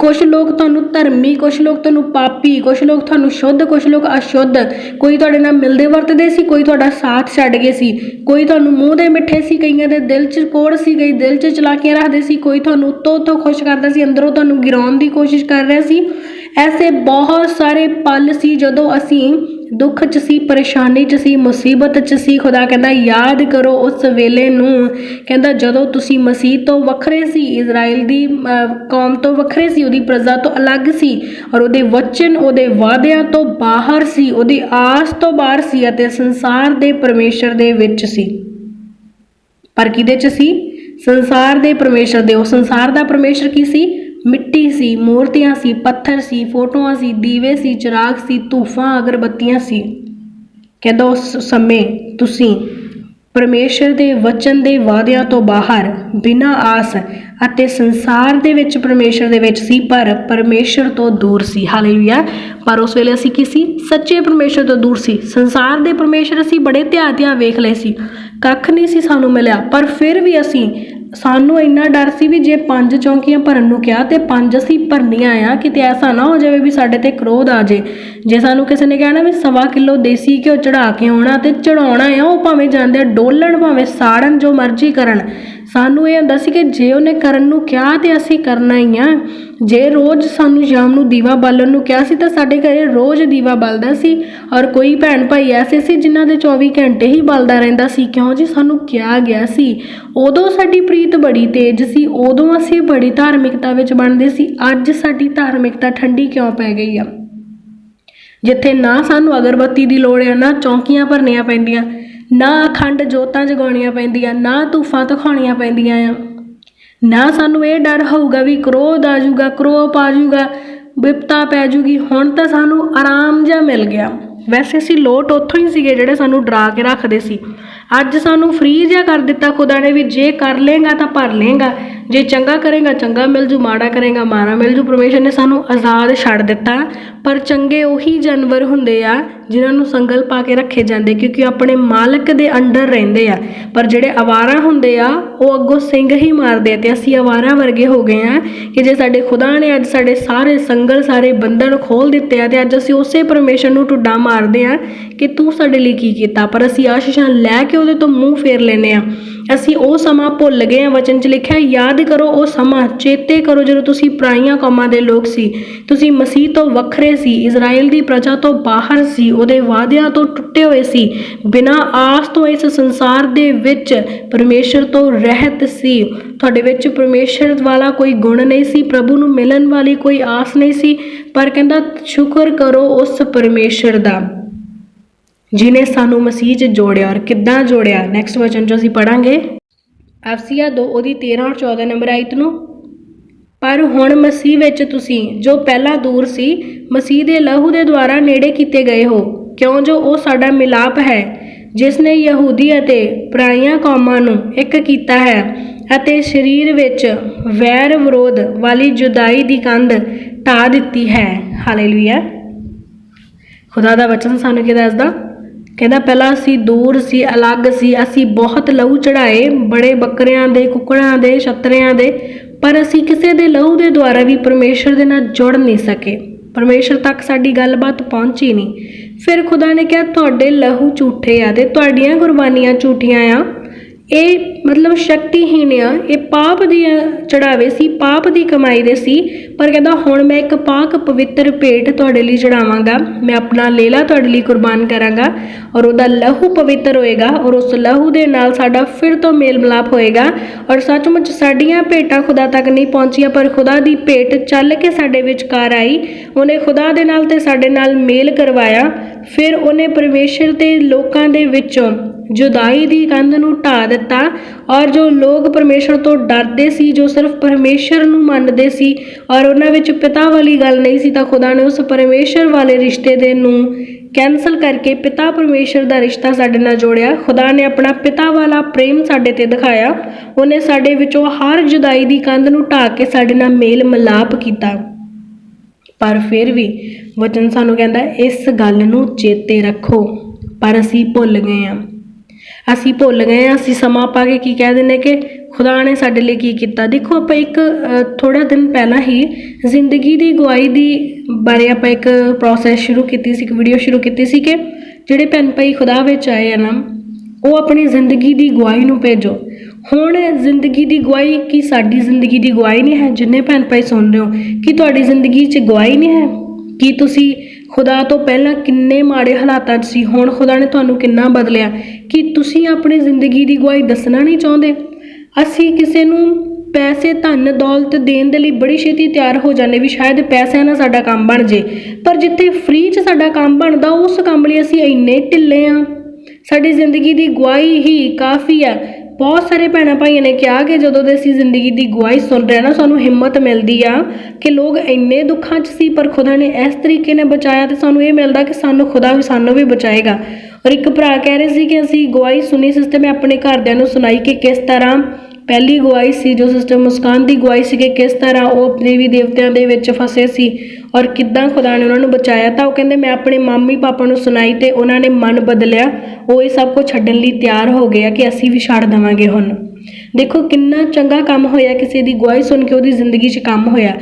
ਕੁਝ ਲੋਕ ਤੁਹਾਨੂੰ ਧਰਮੀ ਕੁਝ ਲੋਕ ਤੁਹਾਨੂੰ ਪਾਪੀ ਕੁਝ ਲੋਕ ਤੁਹਾਨੂੰ ਸ਼ੁੱਧ ਕੁਝ ਲੋਕ ਅਸ਼ੁੱਧ। ਕੋਈ ਤੁਹਾਡੇ ਨਾਲ ਮਿਲਦੇ ਵਰਤਦੇ ਸੀ, ਕੋਈ ਤੁਹਾਡਾ ਸਾਥ ਛੱਡ ਗਏ ਸੀ। ਕੋਈ ਤੁਹਾਨੂੰ ਮੂੰਹ ਦੇ ਮਿੱਠੇ ਸੀ, ਕਈਆਂ ਦੇ ਦਿਲ 'ਚ ਕੋੜ ਸੀ, ਕਈ ਦਿਲ 'ਚ ਚਲਾਕੀਆਂ ਰੱਖਦੇ ਸੀ। ਕੋਈ ਤੁਹਾਨੂੰ ਉੱਤੋਂ ਉੱਤੋਂ ਖੁਸ਼ ਕਰਦਾ ਸੀ, ਅੰਦਰੋਂ ਤੁਹਾਨੂੰ ਗਿਰਾਉਣ ਦੀ ਕੋਸ਼ਿਸ਼ ਕਰ ਰਿਹਾ ਸੀ। ਐਸੇ ਬਹੁਤ ਸਾਰੇ ਪਲ ਸੀ ਜਦੋਂ ਅਸੀਂ ਦੁੱਖ 'ਚ ਸੀ ਪਰੇਸ਼ਾਨੀ 'ਚ ਸੀ ਮੁਸੀਬਤ 'ਚ ਸੀ। ਖੁਦਾ ਕਹਿੰਦਾ ਯਾਦ ਕਰੋ ਉਸ ਵੇਲੇ ਨੂੰ। ਕਹਿੰਦਾ ਜਦੋਂ ਤੁਸੀਂ ਮਸੀਹ ਤੋਂ ਵੱਖਰੇ ਸੀ ਇਜ਼ਰਾਈਲ ਦੀ ਅਹ, ਕੌਮ ਤੋਂ ਵੱਖਰੇ ਸੀ ਉਹਦੀ ਪ੍ਰਜਾ ਤੋਂ ਅਲੱਗ ਸੀ ਔਰ ਉਹਦੇ ਵਚਨ ਉਹਦੇ ਵਾਅਦਿਆਂ ਤੋਂ ਬਾਹਰ ਸੀ ਉਹਦੀ ਆਸ ਤੋਂ ਬਾਹਰ ਸੀ ਅਤੇ ਸੰਸਾਰ ਦੇ ਪਰਮੇਸ਼ਰ ਦੇ ਵਿੱਚ ਸੀ। ਪਰ ਕਿਹਦੇ 'ਚ ਸੀ? ਸੰਸਾਰ ਦੇ ਪਰਮੇਸ਼ਰ ਦੇ। ਉਹ ਸੰਸਾਰ ਦਾ ਪਰਮੇਸ਼ਰ ਕੀ ਸੀ? ਮਿੱਟੀ ਸੀ, ਮੂਰਤੀਆਂ ਸੀ, ਪੱਥਰ ਸੀ, ਫੋਟੋਆਂ ਸੀ, ਦੀਵੇ ਸੀ, ਚਿਰਾਗ ਸੀ, ਧੂਫਾਂ, ਅਗਰਬੱਤੀਆਂ ਸੀ। ਕਹਿੰਦਾ ਉਸ ਸਮੇਂ ਤੁਸੀਂ ਪਰਮੇਸ਼ਰ ਦੇ ਵਚਨ ਦੇ ਵਾਅਦਿਆਂ ਤੋਂ ਬਾਹਰ, ਬਿਨਾਂ ਆਸ ਅਤੇ ਸੰਸਾਰ ਦੇ ਵਿੱਚ ਪਰਮੇਸ਼ਰ ਦੇ ਵਿੱਚ ਸੀ, ਪਰ ਪਰਮੇਸ਼ਰ ਤੋਂ ਦੂਰ ਸੀ। ਹਾਲੇਲੂਇਆ। ਪਰ ਉਸ ਵੇਲੇ ਅਸੀਂ ਕੀ ਸੀ? ਸੱਚੇ ਪਰਮੇਸ਼ਰ ਤੋਂ ਦੂਰ ਸੀ। ਸੰਸਾਰ ਦੇ ਪਰਮੇਸ਼ਰ ਅਸੀਂ ਬੜੇ ਧਿਆਨ ਧਿਆਨ ਵੇਖ ਲਏ ਸੀ। ਕੱਖ ਨਹੀਂ ਸੀ ਸਾਨੂੰ ਮਿਲਿਆ, ਪਰ ਫਿਰ ਵੀ ਅਸੀਂ ਸਾਨੂੰ ਇੰਨਾ ਡਰ ਸੀ ਵੀ ਜੇ ਪੰਜ ਚੌਂਕੀਆਂ ਭਰਨ ਨੂੰ ਕਿਹਾ ਤੇ ਪੰਜ ਅਸੀਂ ਭਰਨੀਆਂ ਆ, ਕਿਤੇ ਐਸਾ ਨਾ ਹੋ ਜਾਵੇ ਵੀ ਸਾਡੇ ਤੇ ਕ੍ਰੋਧ ਆ ਜੇ। ਜੇ ਸਾਨੂੰ ਕਿਸੇ ਨੇ ਕਹਿਣਾ ਵੀ ਸਵਾ ਕਿਲੋ ਦੇਸੀ ਘਿਓ ਚੜਾ ਕੇ ਆਉਣਾ ਤੇ ਚੜਾਉਣਾ ਆ, ਉਹ ਭਾਵੇਂ ਜਾਂਦੇ ਡੋਲਣ, ਭਾਵੇਂ ਸਾੜਨ, ਜੋ ਮਰਜ਼ੀ ਕਰਨ, ਸਾਨੂੰ ਇਹ ਹੁੰਦਾ ਸੀ ਕਿ ਜੇ ਉਹਨੇ ਕਰਨ ਨੂੰ ਕਿਹਾ ਤੇ ਅਸੀਂ ਕਰਨਾ ਹੀ ਆ। ਜੇ ਰੋਜ਼ ਸਾਨੂੰ ਸ਼ਾਮ ਨੂੰ ਦੀਵਾ ਬਾਲਣ ਨੂੰ ਕਿਹਾ ਸੀ ਤਾਂ ਸਾਡੇ ਘਰੇ ਰੋਜ਼ ਦੀਵਾ ਬਲਦਾ ਸੀ ਔਰ ਕੋਈ ਭੈਣ ਭਾਈ ਐਸੇ ਸੀ ਜਿਨ੍ਹਾਂ ਦੇ 24 ਘੰਟੇ ਹੀ ਬਲਦਾ ਰਹਿੰਦਾ ਸੀ। ਕਿਉਂ ਜੀ? ਸਾਨੂੰ ਕਿਹਾ ਗਿਆ ਸੀ। ਉਦੋਂ ਸਾਡੀ ਪ੍ਰੀਤ ਬੜੀ ਤੇਜ਼ ਸੀ। ਉਦੋਂ ਅਸੀਂ ਬੜੀ ਧਾਰਮਿਕਤਾ ਵਿੱਚ ਬਣਦੇ ਸੀ। ਅੱਜ ਸਾਡੀ ਧਾਰਮਿਕਤਾ ਠੰਡੀ ਕਿਉਂ ਪੈ ਗਈ ਆ? ਜਿੱਥੇ ਨਾ ਸਾਨੂੰ ਅਗਰਬੱਤੀ ਦੀ ਲੋੜ ਆ, ਨਾ ਚੌਂਕੀਆਂ ਭਰਨੀਆਂ ਪੈਂਦੀਆਂ, ਨਾ ਅਖੰਡ ਜੋਤਾਂ ਜਗਾਉਣੀਆਂ ਪੈਂਦੀਆਂ, ਨਾ ਧੂਫਾਂ ਦਿਖਾਉਣੀਆਂ ਪੈਂਦੀਆਂ ਆ। ਨਾ ਸਾਨੂੰ ਇਹ ਡਰ ਹੋਊਗਾ ਵੀ ਕ੍ਰੋਧ ਆ ਜਾਊਗਾ ਕ੍ਰੋਧ ਆ ਜਾਊਗਾ, ਵਿਪਤਾ ਪੈ ਜੂਗੀ ਹੁਣ ਤਾਂ ਸਾਨੂੰ ਆਰਾਮ ਜਿਹਾ ਮਿਲ ਗਿਆ। ਵੈਸੇ ਅਸੀਂ ਲੋਟ ਉੱਥੋਂ ਹੀ ਸੀਗੇ ਜਿਹੜੇ ਸਾਨੂੰ ਡਰਾ ਕੇ ਰੱਖਦੇ ਸੀ। ਅੱਜ ਸਾਨੂੰ ਫ੍ਰੀ ਜਿਹਾ ਕਰ ਦਿੱਤਾ ਖੁਦਾ ਨੇ ਵੀ ਜੇ ਕਰ ਲੇਗਾ ਤਾਂ ਭਰ ਲੇਗਾ ਜੇ ਚੰਗਾ ਕਰੇਗਾ, ਚੰਗਾ ਮਿਲ ਜੂ, ਮਾੜਾ ਕਰੇਗਾ, ਮਾੜਾ ਮਿਲ ਜੂ। ਪਰਮੇਸ਼ਰ ਨੇ ਸਾਨੂੰ ਆਜ਼ਾਦ ਛੱਡ ਦਿੱਤਾ। ਪਰ ਚੰਗੇ ਉਹੀ ਜਾਨਵਰ ਹੁੰਦੇ ਆ, ਜਿਨ੍ਹਾਂ ਨੂੰ ਸੰਗਲ ਪਾ ਕੇ ਰੱਖੇ ਜਾਂਦੇ, ਕਿਉਂਕਿ ਆਪਣੇ ਮਾਲਕ ਦੇ ਅੰਡਰ ਰਹਿੰਦੇ ਆ। ਪਰ ਜਿਹੜੇ ਆਵਾਰਾ ਹੁੰਦੇ ਆ, ਉਹ ਅੱਗੋਂ ਸਿੰਘ ਹੀ ਮਾਰਦੇ ਆ। ਤੇ ਅਸੀਂ ਆਵਾਰਾ ਵਰਗੇ ਹੋ ਗਏ ਆ ਕਿ ਜੇ ਸਾਡੇ ਖੁਦਾ ਨੇ ਅੱਜ ਸਾਡੇ ਸਾਰੇ ਸੰਗਲ, ਸਾਰੇ ਬੰਧਨ ਖੋਲ ਦਿੱਤੇ ਆ, ਤੇ ਅੱਜ ਅਸੀਂ ਉਸੇ ਪਰਮੇਸ਼ਰ ਨੂੰ ਟੁੱਡਾ ਮਾਰਦੇ ਆ ਕਿ ਤੂੰ ਸਾਡੇ ਲਈ ਕੀ ਕੀਤਾ। ਪਰ ਅਸੀਂ ਆਸ਼ੀਸ਼ਾਂ ਲੈ ਕੇ ਉਹਦੇ ਤੋਂ ਮੂੰਹ ਫੇਰ ਲੈਨੇ ਆ। ਅਸੀਂ ਉਹ ਸਮਾਂ ਭੁੱਲ ਗਏ ਹਾਂ। ਵਚਨ 'ਚ ਲਿਖਿਆ ਯਾਦ ਕਰੋ ਉਹ ਸਮਾਂ ਚੇਤੇ ਕਰੋ ਜਦੋਂ ਤੁਸੀਂ ਪ੍ਰਾਈਆਂ ਕੌਮਾਂ ਦੇ ਲੋਕ ਸੀ। ਤੁਸੀਂ ਮਸੀਹ ਤੋਂ ਵੱਖਰੇ ਸੀ ਇਜ਼ਰਾਈਲ ਦੀ ਪ੍ਰਜਾ ਤੋਂ ਬਾਹਰ ਸੀ, ਉਹਦੇ ਵਾਅਦਿਆਂ ਤੋਂ ਟੁੱਟੇ ਹੋਏ ਸੀ। ਬਿਨਾਂ ਆਸ ਤੋਂ ਇਸ ਸੰਸਾਰ ਦੇ ਵਿੱਚ ਪਰਮੇਸ਼ਰ ਤੋਂ ਰਹਿਤ ਸੀ। ਤੁਹਾਡੇ ਵਿੱਚ ਪਰਮੇਸ਼ਰ ਵਾਲਾ ਕੋਈ ਗੁਣ ਨਹੀਂ ਸੀ, ਪ੍ਰਭੂ ਨੂੰ ਮਿਲਣ ਵਾਲੀ ਕੋਈ ਆਸ ਨਹੀਂ ਸੀ, ਪਰ ਕਹਿੰਦਾ, ਸ਼ੁਕਰ ਕਰੋ ਉਸ ਪਰਮੇਸ਼ਰ ਦਾ। ਜਿਨੇ ਸਾਨੂੰ ਮਸੀਹ 'ਚ ਜੋੜਿਆ ਔਰ ਕਿੱਦਾਂ ਜੋੜਿਆ? ਨੈਕਸਟ ਵਚਨ 'ਚ ਅਸੀਂ ਪੜਾਂਗੇ ਅਫਸੀਆ 2 ਉਹਦੀ 13 ਔਰ 14 ਨੰਬਰ ਆਇਤ ਨੂੰ। ਪਰ ਹੁਣ ਮਸੀਹ ਵਿੱਚ ਤੁਸੀਂ, ਜੋ ਪਹਿਲਾਂ ਦੂਰ ਸੀ, ਮਸੀਹ ਦੇ ਲਹੂ ਦੇ ਦੁਆਰਾ ਨੇੜੇ ਕੀਤੇ ਗਏ ਹੋ। ਕਿਉਂ ਜੋ ਉਹ ਸਾਡਾ ਮਿਲਾਪ ਹੈ, ਜਿਸ ਨੇ ਯਹੂਦੀ ਅਤੇ ਪਰਾਈਆਂ ਕੌਮਾਂ ਨੂੰ ਇੱਕ ਕੀਤਾ ਹੈ ਅਤੇ ਸਰੀਰ ਵਿੱਚ ਵੈਰ ਵਿਰੋਧ ਵਾਲੀ ਜੁਦਾਈ ਦੀ ਕੰਧ ਢਾ ਦਿੱਤੀ ਹੈ। ਹਾਲੇਲੂਇਆ ਖੁਦਾ ਦਾ ਵਚਨ ਸਾਨੂੰ ਕੀ ਦੱਸਦਾ? ਕਹਿੰਦਾ ਪਹਿਲਾਂ ਅਸੀਂ ਦੂਰ ਸੀ, ਅਲੱਗ ਸੀ, ਅਸੀਂ ਬਹੁਤ ਲਹੂ ਚੜਾਏ ਬੜੇ ਬੱਕਰਿਆਂ ਦੇ, ਕੁੱਕੜਾਂ ਦੇ, ਛਤਰਿਆਂ ਦੇ, ਪਰ ਅਸੀਂ ਕਿਸੇ ਦੇ ਲਹੂ ਦੇ ਦੁਆਰਾ ਵੀ ਪਰਮੇਸ਼ਰ ਦੇ ਨਾਲ ਜੁੜ ਨਹੀਂ ਸਕੇ। ਪਰਮੇਸ਼ਰ ਤੱਕ ਸਾਡੀ ਗੱਲਬਾਤ ਪਹੁੰਚੀ ਨਹੀਂ। ਫਿਰ ਖੁਦਾ ਨੇ ਕਿਹਾ, ਤੁਹਾਡੇ ਲਹੂ ਝੂਠੇ ਆ ਤੇ ਤੁਹਾਡੀਆਂ ਕੁਰਬਾਨੀਆਂ ਝੂਠੀਆਂ ਆ। ਇਹ ਮਤਲਬ ਸ਼ਕਤੀਹੀਣ ਆ। ਇਹ ਪਾਪ ਦੀ ਚੜਾਵੇ ਸੀ, ਪਾਪ ਦੀ ਕਮਾਈ ਦੇ ਸੀ ਪਰ ਕਹਿੰਦਾ, ਹੁਣ ਮੈਂ ਇੱਕ ਪਾਕ ਪਵਿੱਤਰ ਭੇਟ ਤੁਹਾਡੇ ਲਈ ਚੜਾਵਾਂਗਾ ਮੈਂ ਆਪਣਾ ਲੇਲਾ ਤੁਹਾਡੇ ਲਈ ਕੁਰਬਾਨ ਕਰਾਂਗਾ ਔਰ ਉਹਦਾ ਲਹੂ ਪਵਿੱਤਰ ਹੋਏਗਾ ਔਰ ਉਸ ਲਹੂ ਦੇ ਨਾਲ ਸਾਡਾ ਫਿਰ ਤੋਂ ਮੇਲ ਮਿਲਾਪ ਹੋਏਗਾ ਔਰ ਸੱਚਮੁੱਚ ਸਾਡੀਆਂ ਭੇਟਾਂ ਖੁਦਾ ਤੱਕ ਨਹੀਂ ਪਹੁੰਚੀਆਂ, ਪਰ ਖੁਦਾ ਦੀ ਭੇਟ ਚੱਲ ਕੇ ਸਾਡੇ ਵਿਚਕਾਰ ਆਈ। ਉਹਨੇ ਖੁਦਾ ਦੇ ਨਾਲ ਤੇ ਸਾਡੇ ਨਾਲ ਮੇਲ ਕਰਵਾਇਆ। ਫਿਰ ਉਹਨੇ ਪਰਮੇਸ਼ਰ ਤੇ ਲੋਕਾਂ ਦੇ ਵਿੱਚੋਂ ਜੁਦਾਈ ਦੀ ਕੰਧ ਨੂੰ ਢਾ ਦਿੱਤਾ ਔਰ ਜੋ ਲੋਕ ਪਰਮੇਸ਼ਰ ਤੋਂ ਡਰਦੇ ਸੀ, ਜੋ ਸਿਰਫ ਪਰਮੇਸ਼ਰ ਨੂੰ ਮੰਨਦੇ ਸੀ ਔਰ ਉਹਨਾਂ ਵਿੱਚ ਪਿਤਾ ਵਾਲੀ ਗੱਲ ਨਹੀਂ ਸੀ ਤਾਂ ਖੁਦਾ ਨੇ ਉਸ ਪਰਮੇਸ਼ਰ ਵਾਲੇ ਰਿਸ਼ਤੇ ਦੇ ਨੂੰ ਕੈਨਸਲ ਕਰਕੇ ਪਿਤਾ ਪਰਮੇਸ਼ਰ ਦਾ ਰਿਸ਼ਤਾ ਸਾਡੇ ਨਾਲ ਜੋੜਿਆ। ਖੁਦਾ ਨੇ ਆਪਣਾ ਪਿਤਾ ਵਾਲਾ ਪ੍ਰੇਮ ਸਾਡੇ ਤੇ ਦਿਖਾਇਆ। ਉਹਨੇ ਸਾਡੇ ਵਿੱਚੋਂ ਹਰ ਜੁਦਾਈ ਦੀ ਕੰਧ ਨੂੰ ਢਾ ਕੇ ਸਾਡੇ ਨਾਲ ਮੇਲ ਮਿਲਾਪ ਕੀਤਾ। ਪਰ ਫਿਰ ਵੀ ਵਚਨ ਸਾਨੂੰ ਕਹਿੰਦਾ, ਇਸ ਗੱਲ ਨੂੰ ਚੇਤੇ ਰੱਖੋ। ਪਰ ਅਸੀਂ ਭੁੱਲ ਗਏ ਹਾਂ। ਅਸੀਂ ਭੁੱਲ ਗਏ ਹਾਂ, ਅਸੀਂ ਸਮਾਂ ਪਾ ਕੇ ਕੀ ਕਹਿ ਦਿੰਦੇ ਕਿ ਖੁਦਾ ਨੇ ਸਾਡੇ ਲਈ ਕੀ ਕੀਤਾ? ਦੇਖੋ, ਆਪਾਂ ਇੱਕ ਥੋੜਾ ਦਿਨ ਪਹਿਲਾਂ ਹੀ ਜ਼ਿੰਦਗੀ ਦੀ ਗਵਾਹੀ ਦੀ ਬਾਰੇ ਆਪਾਂ ਇੱਕ ਪ੍ਰੋਸੈਸ ਸ਼ੁਰੂ ਕੀਤੀ ਸੀ, ਇੱਕ ਵੀਡੀਓ ਸ਼ੁਰੂ ਕੀਤੀ ਸੀ ਕਿ ਜਿਹੜੇ ਭੈਣ ਭਾਈ ਖੁਦਾ ਵਿੱਚ ਆਏ ਆ ਨਾ, ਉਹ ਆਪਣੀ ਜ਼ਿੰਦਗੀ ਦੀ ਗਵਾਹੀ ਨੂੰ ਭੇਜੋ। ਹੁਣ ਜ਼ਿੰਦਗੀ ਦੀ ਗਵਾਹੀ ਕੀ ਸਾਡੀ ਜ਼ਿੰਦਗੀ ਦੀ ਗਵਾਹੀ ਨਹੀਂ ਹੈ? ਜਿੰਨੇ ਭੈਣ ਭਾਈ ਸੁਣ ਰਹੇ ਹੋ, ਕਿ ਤੁਹਾਡੀ ਜ਼ਿੰਦਗੀ 'ਚ ਗਵਾਹੀ ਨਹੀਂ ਹੈ? ਕੀ ਤੁਸੀਂ ਖੁਦਾ ਤੋਂ ਪਹਿਲਾਂ ਕਿੰਨੇ ਮਾੜੇ ਹਾਲਾਤਾਂ 'ਚ ਸੀ? ਹੁਣ ਖੁਦਾ ਨੇ ਤੁਹਾਨੂੰ ਕਿੰਨਾ ਬਦਲਿਆ? ਕਿ ਤੁਸੀਂ ਆਪਣੀ ਜ਼ਿੰਦਗੀ ਦੀ ਗਵਾਹੀ ਦੱਸਣਾ ਨਹੀਂ ਚਾਹੁੰਦੇ? ਅਸੀਂ ਕਿਸੇ ਨੂੰ ਪੈਸੇ ਧਨ ਦੌਲਤ ਦੇਣ ਦੇ ਲਈ ਬੜੀ ਛੇਤੀ ਤਿਆਰ ਹੋ ਜਾਂਦੇ ਵੀ ਸ਼ਾਇਦ ਪੈਸਿਆਂ ਨਾਲ ਸਾਡਾ ਕੰਮ ਬਣ ਜੇ। ਪਰ ਜਿੱਥੇ ਫ੍ਰੀ 'ਚ ਸਾਡਾ ਕੰਮ ਬਣਦਾ, ਉਸ ਕੰਮ ਲਈ ਅਸੀਂ ਇੰਨੇ ਢਿੱਲੇ ਆ। ਸਾਡੀ ਜ਼ਿੰਦਗੀ ਦੀ ਗਵਾਹੀ ਹੀ ਕਾਫੀ ਆ ਬਹੁਤ ਸਾਰੇ ਭੈਣਾਂ ਭਾਈਆਂ ਨੇ ਕਿਹਾ ਕਿ ਜਦੋਂ ਦੇ ਅਸੀਂ ਜ਼ਿੰਦਗੀ ਦੀ ਗਵਾਹੀ ਸੁਣ ਰਹੇ ਨਾ, ਸਾਨੂੰ ਹਿੰਮਤ ਮਿਲਦੀ ਆ ਕਿ ਲੋਕ ਇੰਨੇ ਦੁੱਖਾਂ 'ਚ ਸੀ ਪਰ ਖੁਦਾ ਨੇ ਇਸ ਤਰੀਕੇ ਨਾਲ ਬਚਾਇਆ ਤੇ ਸਾਨੂੰ ਇਹ ਮਿਲਦਾ ਕਿ ਸਾਨੂੰ ਖੁਦਾ ਵੀ ਸਾਨੂੰ ਵੀ ਬਚਾਏਗਾ। ਔਰ ਇੱਕ ਭਰਾ ਕਹਿ ਰਹੇ ਸੀ ਕਿ ਅਸੀਂ ਗਵਾਹੀ ਸੁਣੀ ਸਿਸਟਮ ਮੈਂ ਆਪਣੇ ਘਰਦਿਆਂ ਨੂੰ ਸੁਣਾਈ ਕਿ ਕਿਸ ਤਰ੍ਹਾਂ ਪਹਿਲੀ ਗਵਾਹੀ ਸੀ ਜੋ ਸਿਸਟਮ ਮੁਸਕਾਨ ਦੀ ਗਵਾਹੀ ਸੀ ਕਿ ਕਿਸ ਤਰ੍ਹਾਂ ਉਹ ਦੇਵੀ ਦੇਵਤਿਆਂ ਦੇ ਵਿੱਚ ਫਸੇ ਸੀ ਔਰ ਕਿੱਦਾਂ ਖੁਦਾ ਨੇ ਉਹਨਾਂ ਨੂੰ ਬਚਾਇਆ ਤਾਂ ਉਹ ਕਹਿੰਦੇ, ਮੈਂ ਆਪਣੇ ਮਾਮੀ ਪਾਪਾ ਨੂੰ ਸੁਣਾਈ ਤੇ ਉਹਨਾਂ ਨੇ ਮਨ ਬਦਲਿਆ, ਉਹ ਇਹ ਸਭ ਕੁਝ ਛੱਡਣ ਲਈ ਤਿਆਰ ਹੋ ਗਏ ਕਿ ਅਸੀਂ ਵੀ ਛੱਡ ਦੇਵਾਂਗੇ ਹੁਣ। ਦੇਖੋ ਕਿੰਨਾ ਚੰਗਾ ਕੰਮ ਹੋਇਆ ਕਿਸੇ ਦੀ ਗਵਾਹੀ ਸੁਣ ਕੇ ਉਹਦੀ ਜ਼ਿੰਦਗੀ 'ਚ ਕੰਮ ਹੋਇਆ।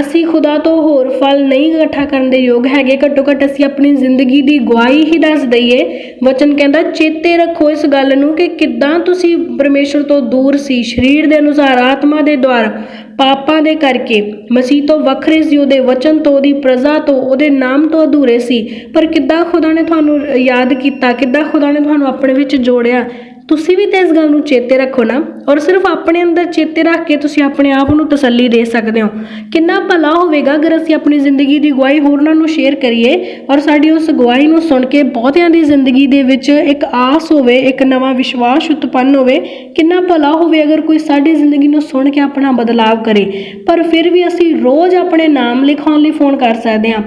ਅਸੀਂ ਖੁਦਾ ਤੋਂ ਹੋਰ ਫਲ ਨਹੀਂ ਇਕੱਠਾ ਕਰਨ ਦੇ ਯੋਗ ਹੈਗੇ। ਘੱਟੋ ਘੱਟ ਅਸੀਂ ਆਪਣੀ ਜ਼ਿੰਦਗੀ ਦੀ ਗਵਾਹੀ ਹੀ ਦੱਸ ਦਈਏ। ਵਚਨ ਕਹਿੰਦਾ, ਚੇਤੇ ਰੱਖੋ ਇਸ ਗੱਲ ਨੂੰ ਕਿ ਕਿੱਦਾਂ ਤੁਸੀਂ ਪਰਮੇਸ਼ਰ ਤੋਂ ਦੂਰ ਸੀ। ਸਰੀਰ ਦੇ ਅਨੁਸਾਰ, ਆਤਮਾ ਦੇ ਦੁਆਰਾ, ਪਾਪਾਂ ਦੇ ਕਰਕੇ। ਮਸੀਹ ਤੋਂ ਵੱਖਰੇ ਸੀ ਉਹਦੇ ਵਚਨ ਤੋਂ, ਉਹਦੀ ਪ੍ਰਜ਼ਾ ਤੋਂ, ਉਹਦੇ ਨਾਮ ਤੋਂ ਅਧੂਰੇ ਸੀ। ਪਰ ਕਿੱਦਾਂ ਖੁਦਾ ਨੇ ਤੁਹਾਨੂੰ ਯਾਦ ਕੀਤਾ? ਕਿੱਦਾਂ ਖੁਦਾ ਨੇ ਤੁਹਾਨੂੰ ਆਪਣੇ ਵਿੱਚ ਜੋੜਿਆ? ਤੁਸੀਂ ਵੀ ਤਾਂ ਇਸ ਗੱਲ ਨੂੰ ਚੇਤੇ ਰੱਖੋ ਨਾ ਔਰ ਸਿਰਫ ਆਪਣੇ ਅੰਦਰ ਚੇਤੇ ਰੱਖ ਕੇ ਤੁਸੀਂ ਆਪਣੇ ਆਪ ਨੂੰ ਤਸੱਲੀ ਦੇ ਸਕਦੇ ਹੋ। ਕਿੰਨਾ ਭਲਾ ਹੋਵੇਗਾ ਅਗਰ ਅਸੀਂ ਆਪਣੀ ਜ਼ਿੰਦਗੀ ਦੀ ਗਵਾਹੀ ਹੋਰਨਾਂ ਨੂੰ ਸ਼ੇਅਰ ਕਰੀਏ ਔਰ ਸਾਡੀ ਉਸ ਗਵਾਹੀ ਨੂੰ ਸੁਣ ਕੇ ਬਹੁਤਿਆਂ ਦੀ ਜ਼ਿੰਦਗੀ ਦੇ ਵਿੱਚ ਇੱਕ ਆਸ ਹੋਵੇ, ਇੱਕ ਨਵਾਂ ਵਿਸ਼ਵਾਸ ਉਤਪੰਨ ਹੋਵੇ, ਕਿੰਨਾ ਭਲਾ ਹੋਵੇ ਅਗਰ ਕੋਈ ਸਾਡੀ ਜ਼ਿੰਦਗੀ ਨੂੰ ਸੁਣ ਕੇ ਆਪਣਾ ਬਦਲਾਵ ਕਰੇ। ਪਰ ਫਿਰ ਵੀ ਅਸੀਂ ਰੋਜ਼ ਆਪਣੇ ਨਾਮ ਲਿਖਾਉਣ ਲਈ ਫੋਨ ਕਰ ਸਕਦੇ ਹਾਂ।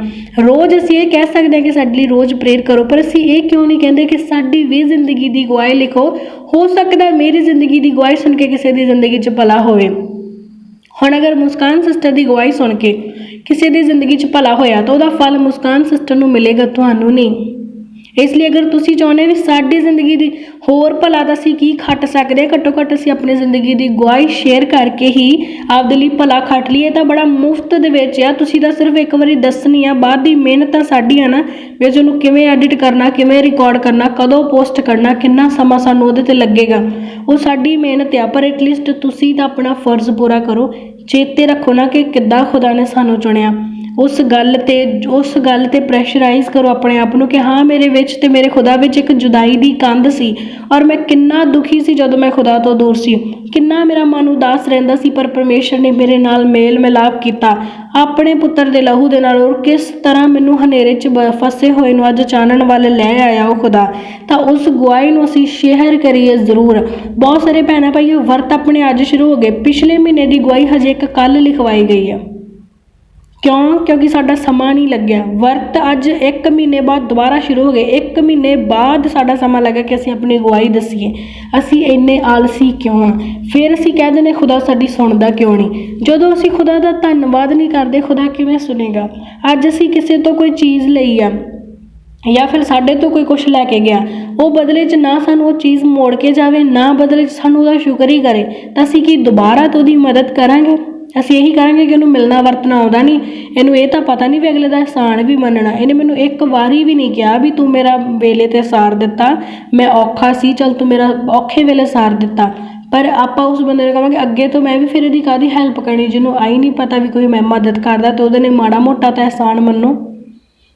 ਰੋਜ਼ ਅਸੀਂ ਇਹ ਕਹਿ ਸਕਦੇ ਹਾਂ ਕਿ ਸਾਡੇ ਲਈ ਰੋਜ਼ ਪ੍ਰੇਅਰ ਕਰੋ, ਪਰ ਅਸੀਂ ਇਹ ਕਿਉਂ ਨਹੀਂ ਕਹਿੰਦੇ ਕਿ ਸਾਡੀ ਵੀ ਜ਼ਿੰਦਗੀ ਦੀ ਗਵਾਹੀ ਲਿਖੋ ਹੋ ਸਕਦਾ ਮੇਰੀ ਜ਼ਿੰਦਗੀ ਦੀ ਗਵਾਹੀ ਸੁਣ ਕੇ ਕਿਸੇ ਦੀ ਜ਼ਿੰਦਗੀ 'ਚ ਭਲਾ ਹੋਵੇ। ਹੁਣ ਅਗਰ ਮੁਸਕਾਨ ਸਿਸਟਰ ਦੀ ਗਵਾਹੀ ਸੁਣ ਕੇ ਕਿਸੇ ਦੀ ਜ਼ਿੰਦਗੀ 'ਚ ਭਲਾ ਹੋਇਆ ਤਾਂ ਉਹਦਾ ਫਲ ਮੁਸਕਾਨ ਸਿਸਟਰ ਨੂੰ ਮਿਲੇਗਾ, ਤੁਹਾਨੂੰ ਨਹੀਂ। ਇਸ ਲਈ ਅਗਰ ਤੁਸੀਂ ਚਾਹੁੰਦੇ ਵੀ ਸਾਡੀ ਜ਼ਿੰਦਗੀ ਦੀ ਹੋਰ ਭਲਾ ਤਾਂ ਅਸੀਂ ਕੀ ਖੱਟ ਸਕਦੇ ਹਾਂ, ਘੱਟੋ ਘੱਟ ਅਸੀਂ ਆਪਣੀ ਜ਼ਿੰਦਗੀ ਦੀ ਗਵਾਹੀ ਸ਼ੇਅਰ ਕਰਕੇ ਹੀ ਆਪਦੇ ਲਈ ਭਲਾ ਖੱਟ ਲਈਏ ਤਾਂ ਬੜਾ ਮੁਫਤ ਦੇ ਵਿੱਚ ਆ। ਤੁਸੀਂ ਤਾਂ ਸਿਰਫ ਇੱਕ ਵਾਰੀ ਦੱਸਣੀ ਆ, ਬਾਅਦ ਦੀ ਮਿਹਨਤ ਤਾਂ ਸਾਡੀ ਆ ਨਾ, ਵੀ ਅਸੀਂ ਉਹਨੂੰ ਕਿਵੇਂ ਐਡਿਟ ਕਰਨਾ, ਕਿਵੇਂ ਰਿਕਾਰਡ ਕਰਨਾ, ਕਦੋਂ ਪੋਸਟ ਕਰਨਾ, ਕਿੰਨਾ ਸਮਾਂ ਸਾਨੂੰ ਉਹਦੇ ਤੇ ਲੱਗੇਗਾ। ਉਹ ਸਾਡੀ ਮਿਹਨਤ ਆ, ਪਰ ਐਟਲੀਸਟ ਤੁਸੀਂ ਤਾਂ ਆਪਣਾ ਫਰਜ਼ ਪੂਰਾ ਕਰੋ, ਚੇਤੇ ਰੱਖੋ ਨਾ ਕਿ ਕਿੱਦਾਂ ਖੁਦਾ ਨੇ ਸਾਨੂੰ ਚੁਣਿਆ। ਉਸ ਗੱਲ ਤੇ, ਉਸ ਗੱਲ ਤੇ ਪ੍ਰੈਸ਼ਰਾਈਜ਼ ਕਰੋ ਆਪਣੇ ਆਪ ਨੂੰ ਕਿ ਹਾਂ, ਮੇਰੇ ਵਿੱਚ ਤੇ ਮੇਰੇ ਖੁਦਾ ਵਿੱਚ ਇੱਕ ਜੁਦਾਈ ਦੀ ਕੰਧ ਸੀ ਔਰ ਮੈਂ ਕਿੰਨਾ ਦੁਖੀ ਸੀ ਜਦੋਂ ਮੈਂ ਖੁਦਾ ਤੋਂ ਦੂਰ ਸੀ। ਕਿੰਨਾ ਮੇਰਾ ਮਨ ਉਦਾਸ ਰਹਿੰਦਾ ਸੀ, ਪਰ ਪਰਮੇਸ਼ਰ ਨੇ ਮੇਰੇ ਨਾਲ ਮੇਲ ਮਿਲਾਪ ਕੀਤਾ। ਆਪਣੇ ਪੁੱਤਰ ਦੇ ਲਹੂ ਦੇ ਨਾਲ ਔਰ ਕਿਸ ਤਰ੍ਹਾਂ ਮੈਨੂੰ ਹਨੇਰੇ 'ਚ ਬ- ਫਸੇ ਹੋਏ ਨੂੰ ਅੱਜ ਚਾਨਣ ਵੱਲ ਲੈ ਆਇਆ ਉਹ ਖੁਦਾ? ਤਾਂ ਉਸ ਗਵਾਹੀ ਨੂੰ ਅਸੀਂ ਸ਼ੇਅਰ ਕਰੀਏ ਜ਼ਰੂਰ। ਬਹੁਤ ਸਾਰੇ ਭੈਣਾਂ ਭਾਈ ਵਰਤ ਆਪਣੇ ਅੱਜ ਸ਼ੁਰੂ ਹੋ ਗਏ। ਪਿਛਲੇ ਮਹੀਨੇ ਦੀ ਗਵਾਹੀ ਹਜੇ ਇੱਕ ਕੱਲ ਲਿਖਵਾਈ ਗਈ ਹੈ ਕਿਉਂ? ਕਿਉਂਕਿ ਸਾਡਾ ਸਮਾਂ ਨਹੀਂ ਲੱਗਿਆ। ਵਰਤ ਅੱਜ 1 ਮਹੀਨੇ ਬਾਅਦ ਦੁਬਾਰਾ ਸ਼ੁਰੂ ਹੋ ਗਏ। 1 ਮਹੀਨੇ ਬਾਅਦ ਸਾਡਾ ਸਮਾਂ ਲੱਗਾ ਕਿ ਅਸੀਂ ਆਪਣੀ ਅਗਵਾਈ ਦਸੀਏ। ਅਸੀਂ ਇੰਨੇ ਆਲਸੀ ਕਿਉਂ ਆ? ਫਿਰ ਅਸੀਂ ਕਹਿ ਦਿੰਦੇ, ਖੁਦਾ ਸਾਡੀ ਸੁਣਦਾ ਕਿਉਂ ਨਹੀਂ? ਜਦੋਂ ਅਸੀਂ ਖੁਦਾ ਦਾ ਧੰਨਵਾਦ ਨਹੀਂ ਕਰਦੇ, ਖੁਦਾ ਕਿਵੇਂ ਸੁਣੇਗਾ? ਅੱਜ ਅਸੀਂ ਕਿਸੇ ਤੋਂ ਕੋਈ ਚੀਜ਼ ਲਈ ਆ, ਜਾਂ ਫਿਰ ਸਾਡੇ ਤੋਂ ਕੋਈ ਕੁਝ ਲੈ ਕੇ ਗਿਆ, ਉਹ ਬਦਲੇ 'ਚ ਨਾ ਸਾਨੂੰ ਉਹ ਚੀਜ਼ ਮੋੜ ਕੇ ਜਾਵੇ, ਨਾ ਬਦਲੇ 'ਚ ਸਾਨੂੰ ਉਹਦਾ ਸ਼ੁਕਰ ਹੀ ਕਰੇ, ਤਾਂ ਅਸੀਂ ਕੀ ਦੁਬਾਰਾ ਤੋਂ ਉਹਦੀ ਮਦਦ ਕਰਾਂਗੇ? ਅਸੀਂ ਇਹੀ ਕਰਾਂਗੇ ਕਿ ਇਹਨੂੰ ਮਿਲਣਾ ਵਰਤਣਾ ਆਉਂਦਾ ਨਹੀਂ। ਇਹਨੂੰ ਇਹ ਤਾਂ ਪਤਾ ਨਹੀਂ ਵੀ ਅਗਲੇ ਦਾ ਅਹਿਸਾਨ ਵੀ ਮੰਨਣਾ। ਇਹਨੇ ਮੈਨੂੰ ਇੱਕ ਵਾਰੀ ਵੀ ਨਹੀਂ ਕਿਹਾ ਵੀ ਤੂੰ ਮੇਰਾ ਵੇਲੇ ਤੇ ਸਾਰ ਦਿੱਤਾ। ਮੈਂ ਔਖਾ ਸੀ, ਚਲ ਤੂੰ ਮੇਰਾ ਔਖੇ ਵੇਲੇ ਸਾਰ ਦਿੱਤਾ। ਪਰ ਆਪਾਂ ਉਸ ਬੰਦੇ ਨੂੰ ਕਹਾਂਗੇ, ਅੱਗੇ ਤੋਂ ਮੈਂ ਵੀ ਫਿਰ ਇਹਦੀ ਕਾਦੀ ਹੈਲਪ ਕਰਨੀ? ਜਿਹਨੂੰ ਆਈ ਨਹੀਂ ਪਤਾ ਵੀ ਕੋਈ ਮੈਂ ਮਦਦ ਕਰਦਾ ਤੇ ਉਹਦੇ ਨੇ ਮਾੜਾ ਮੋਟਾ ਤਾਂ ਅਹਿਸਾਨ ਮੰਨੋ।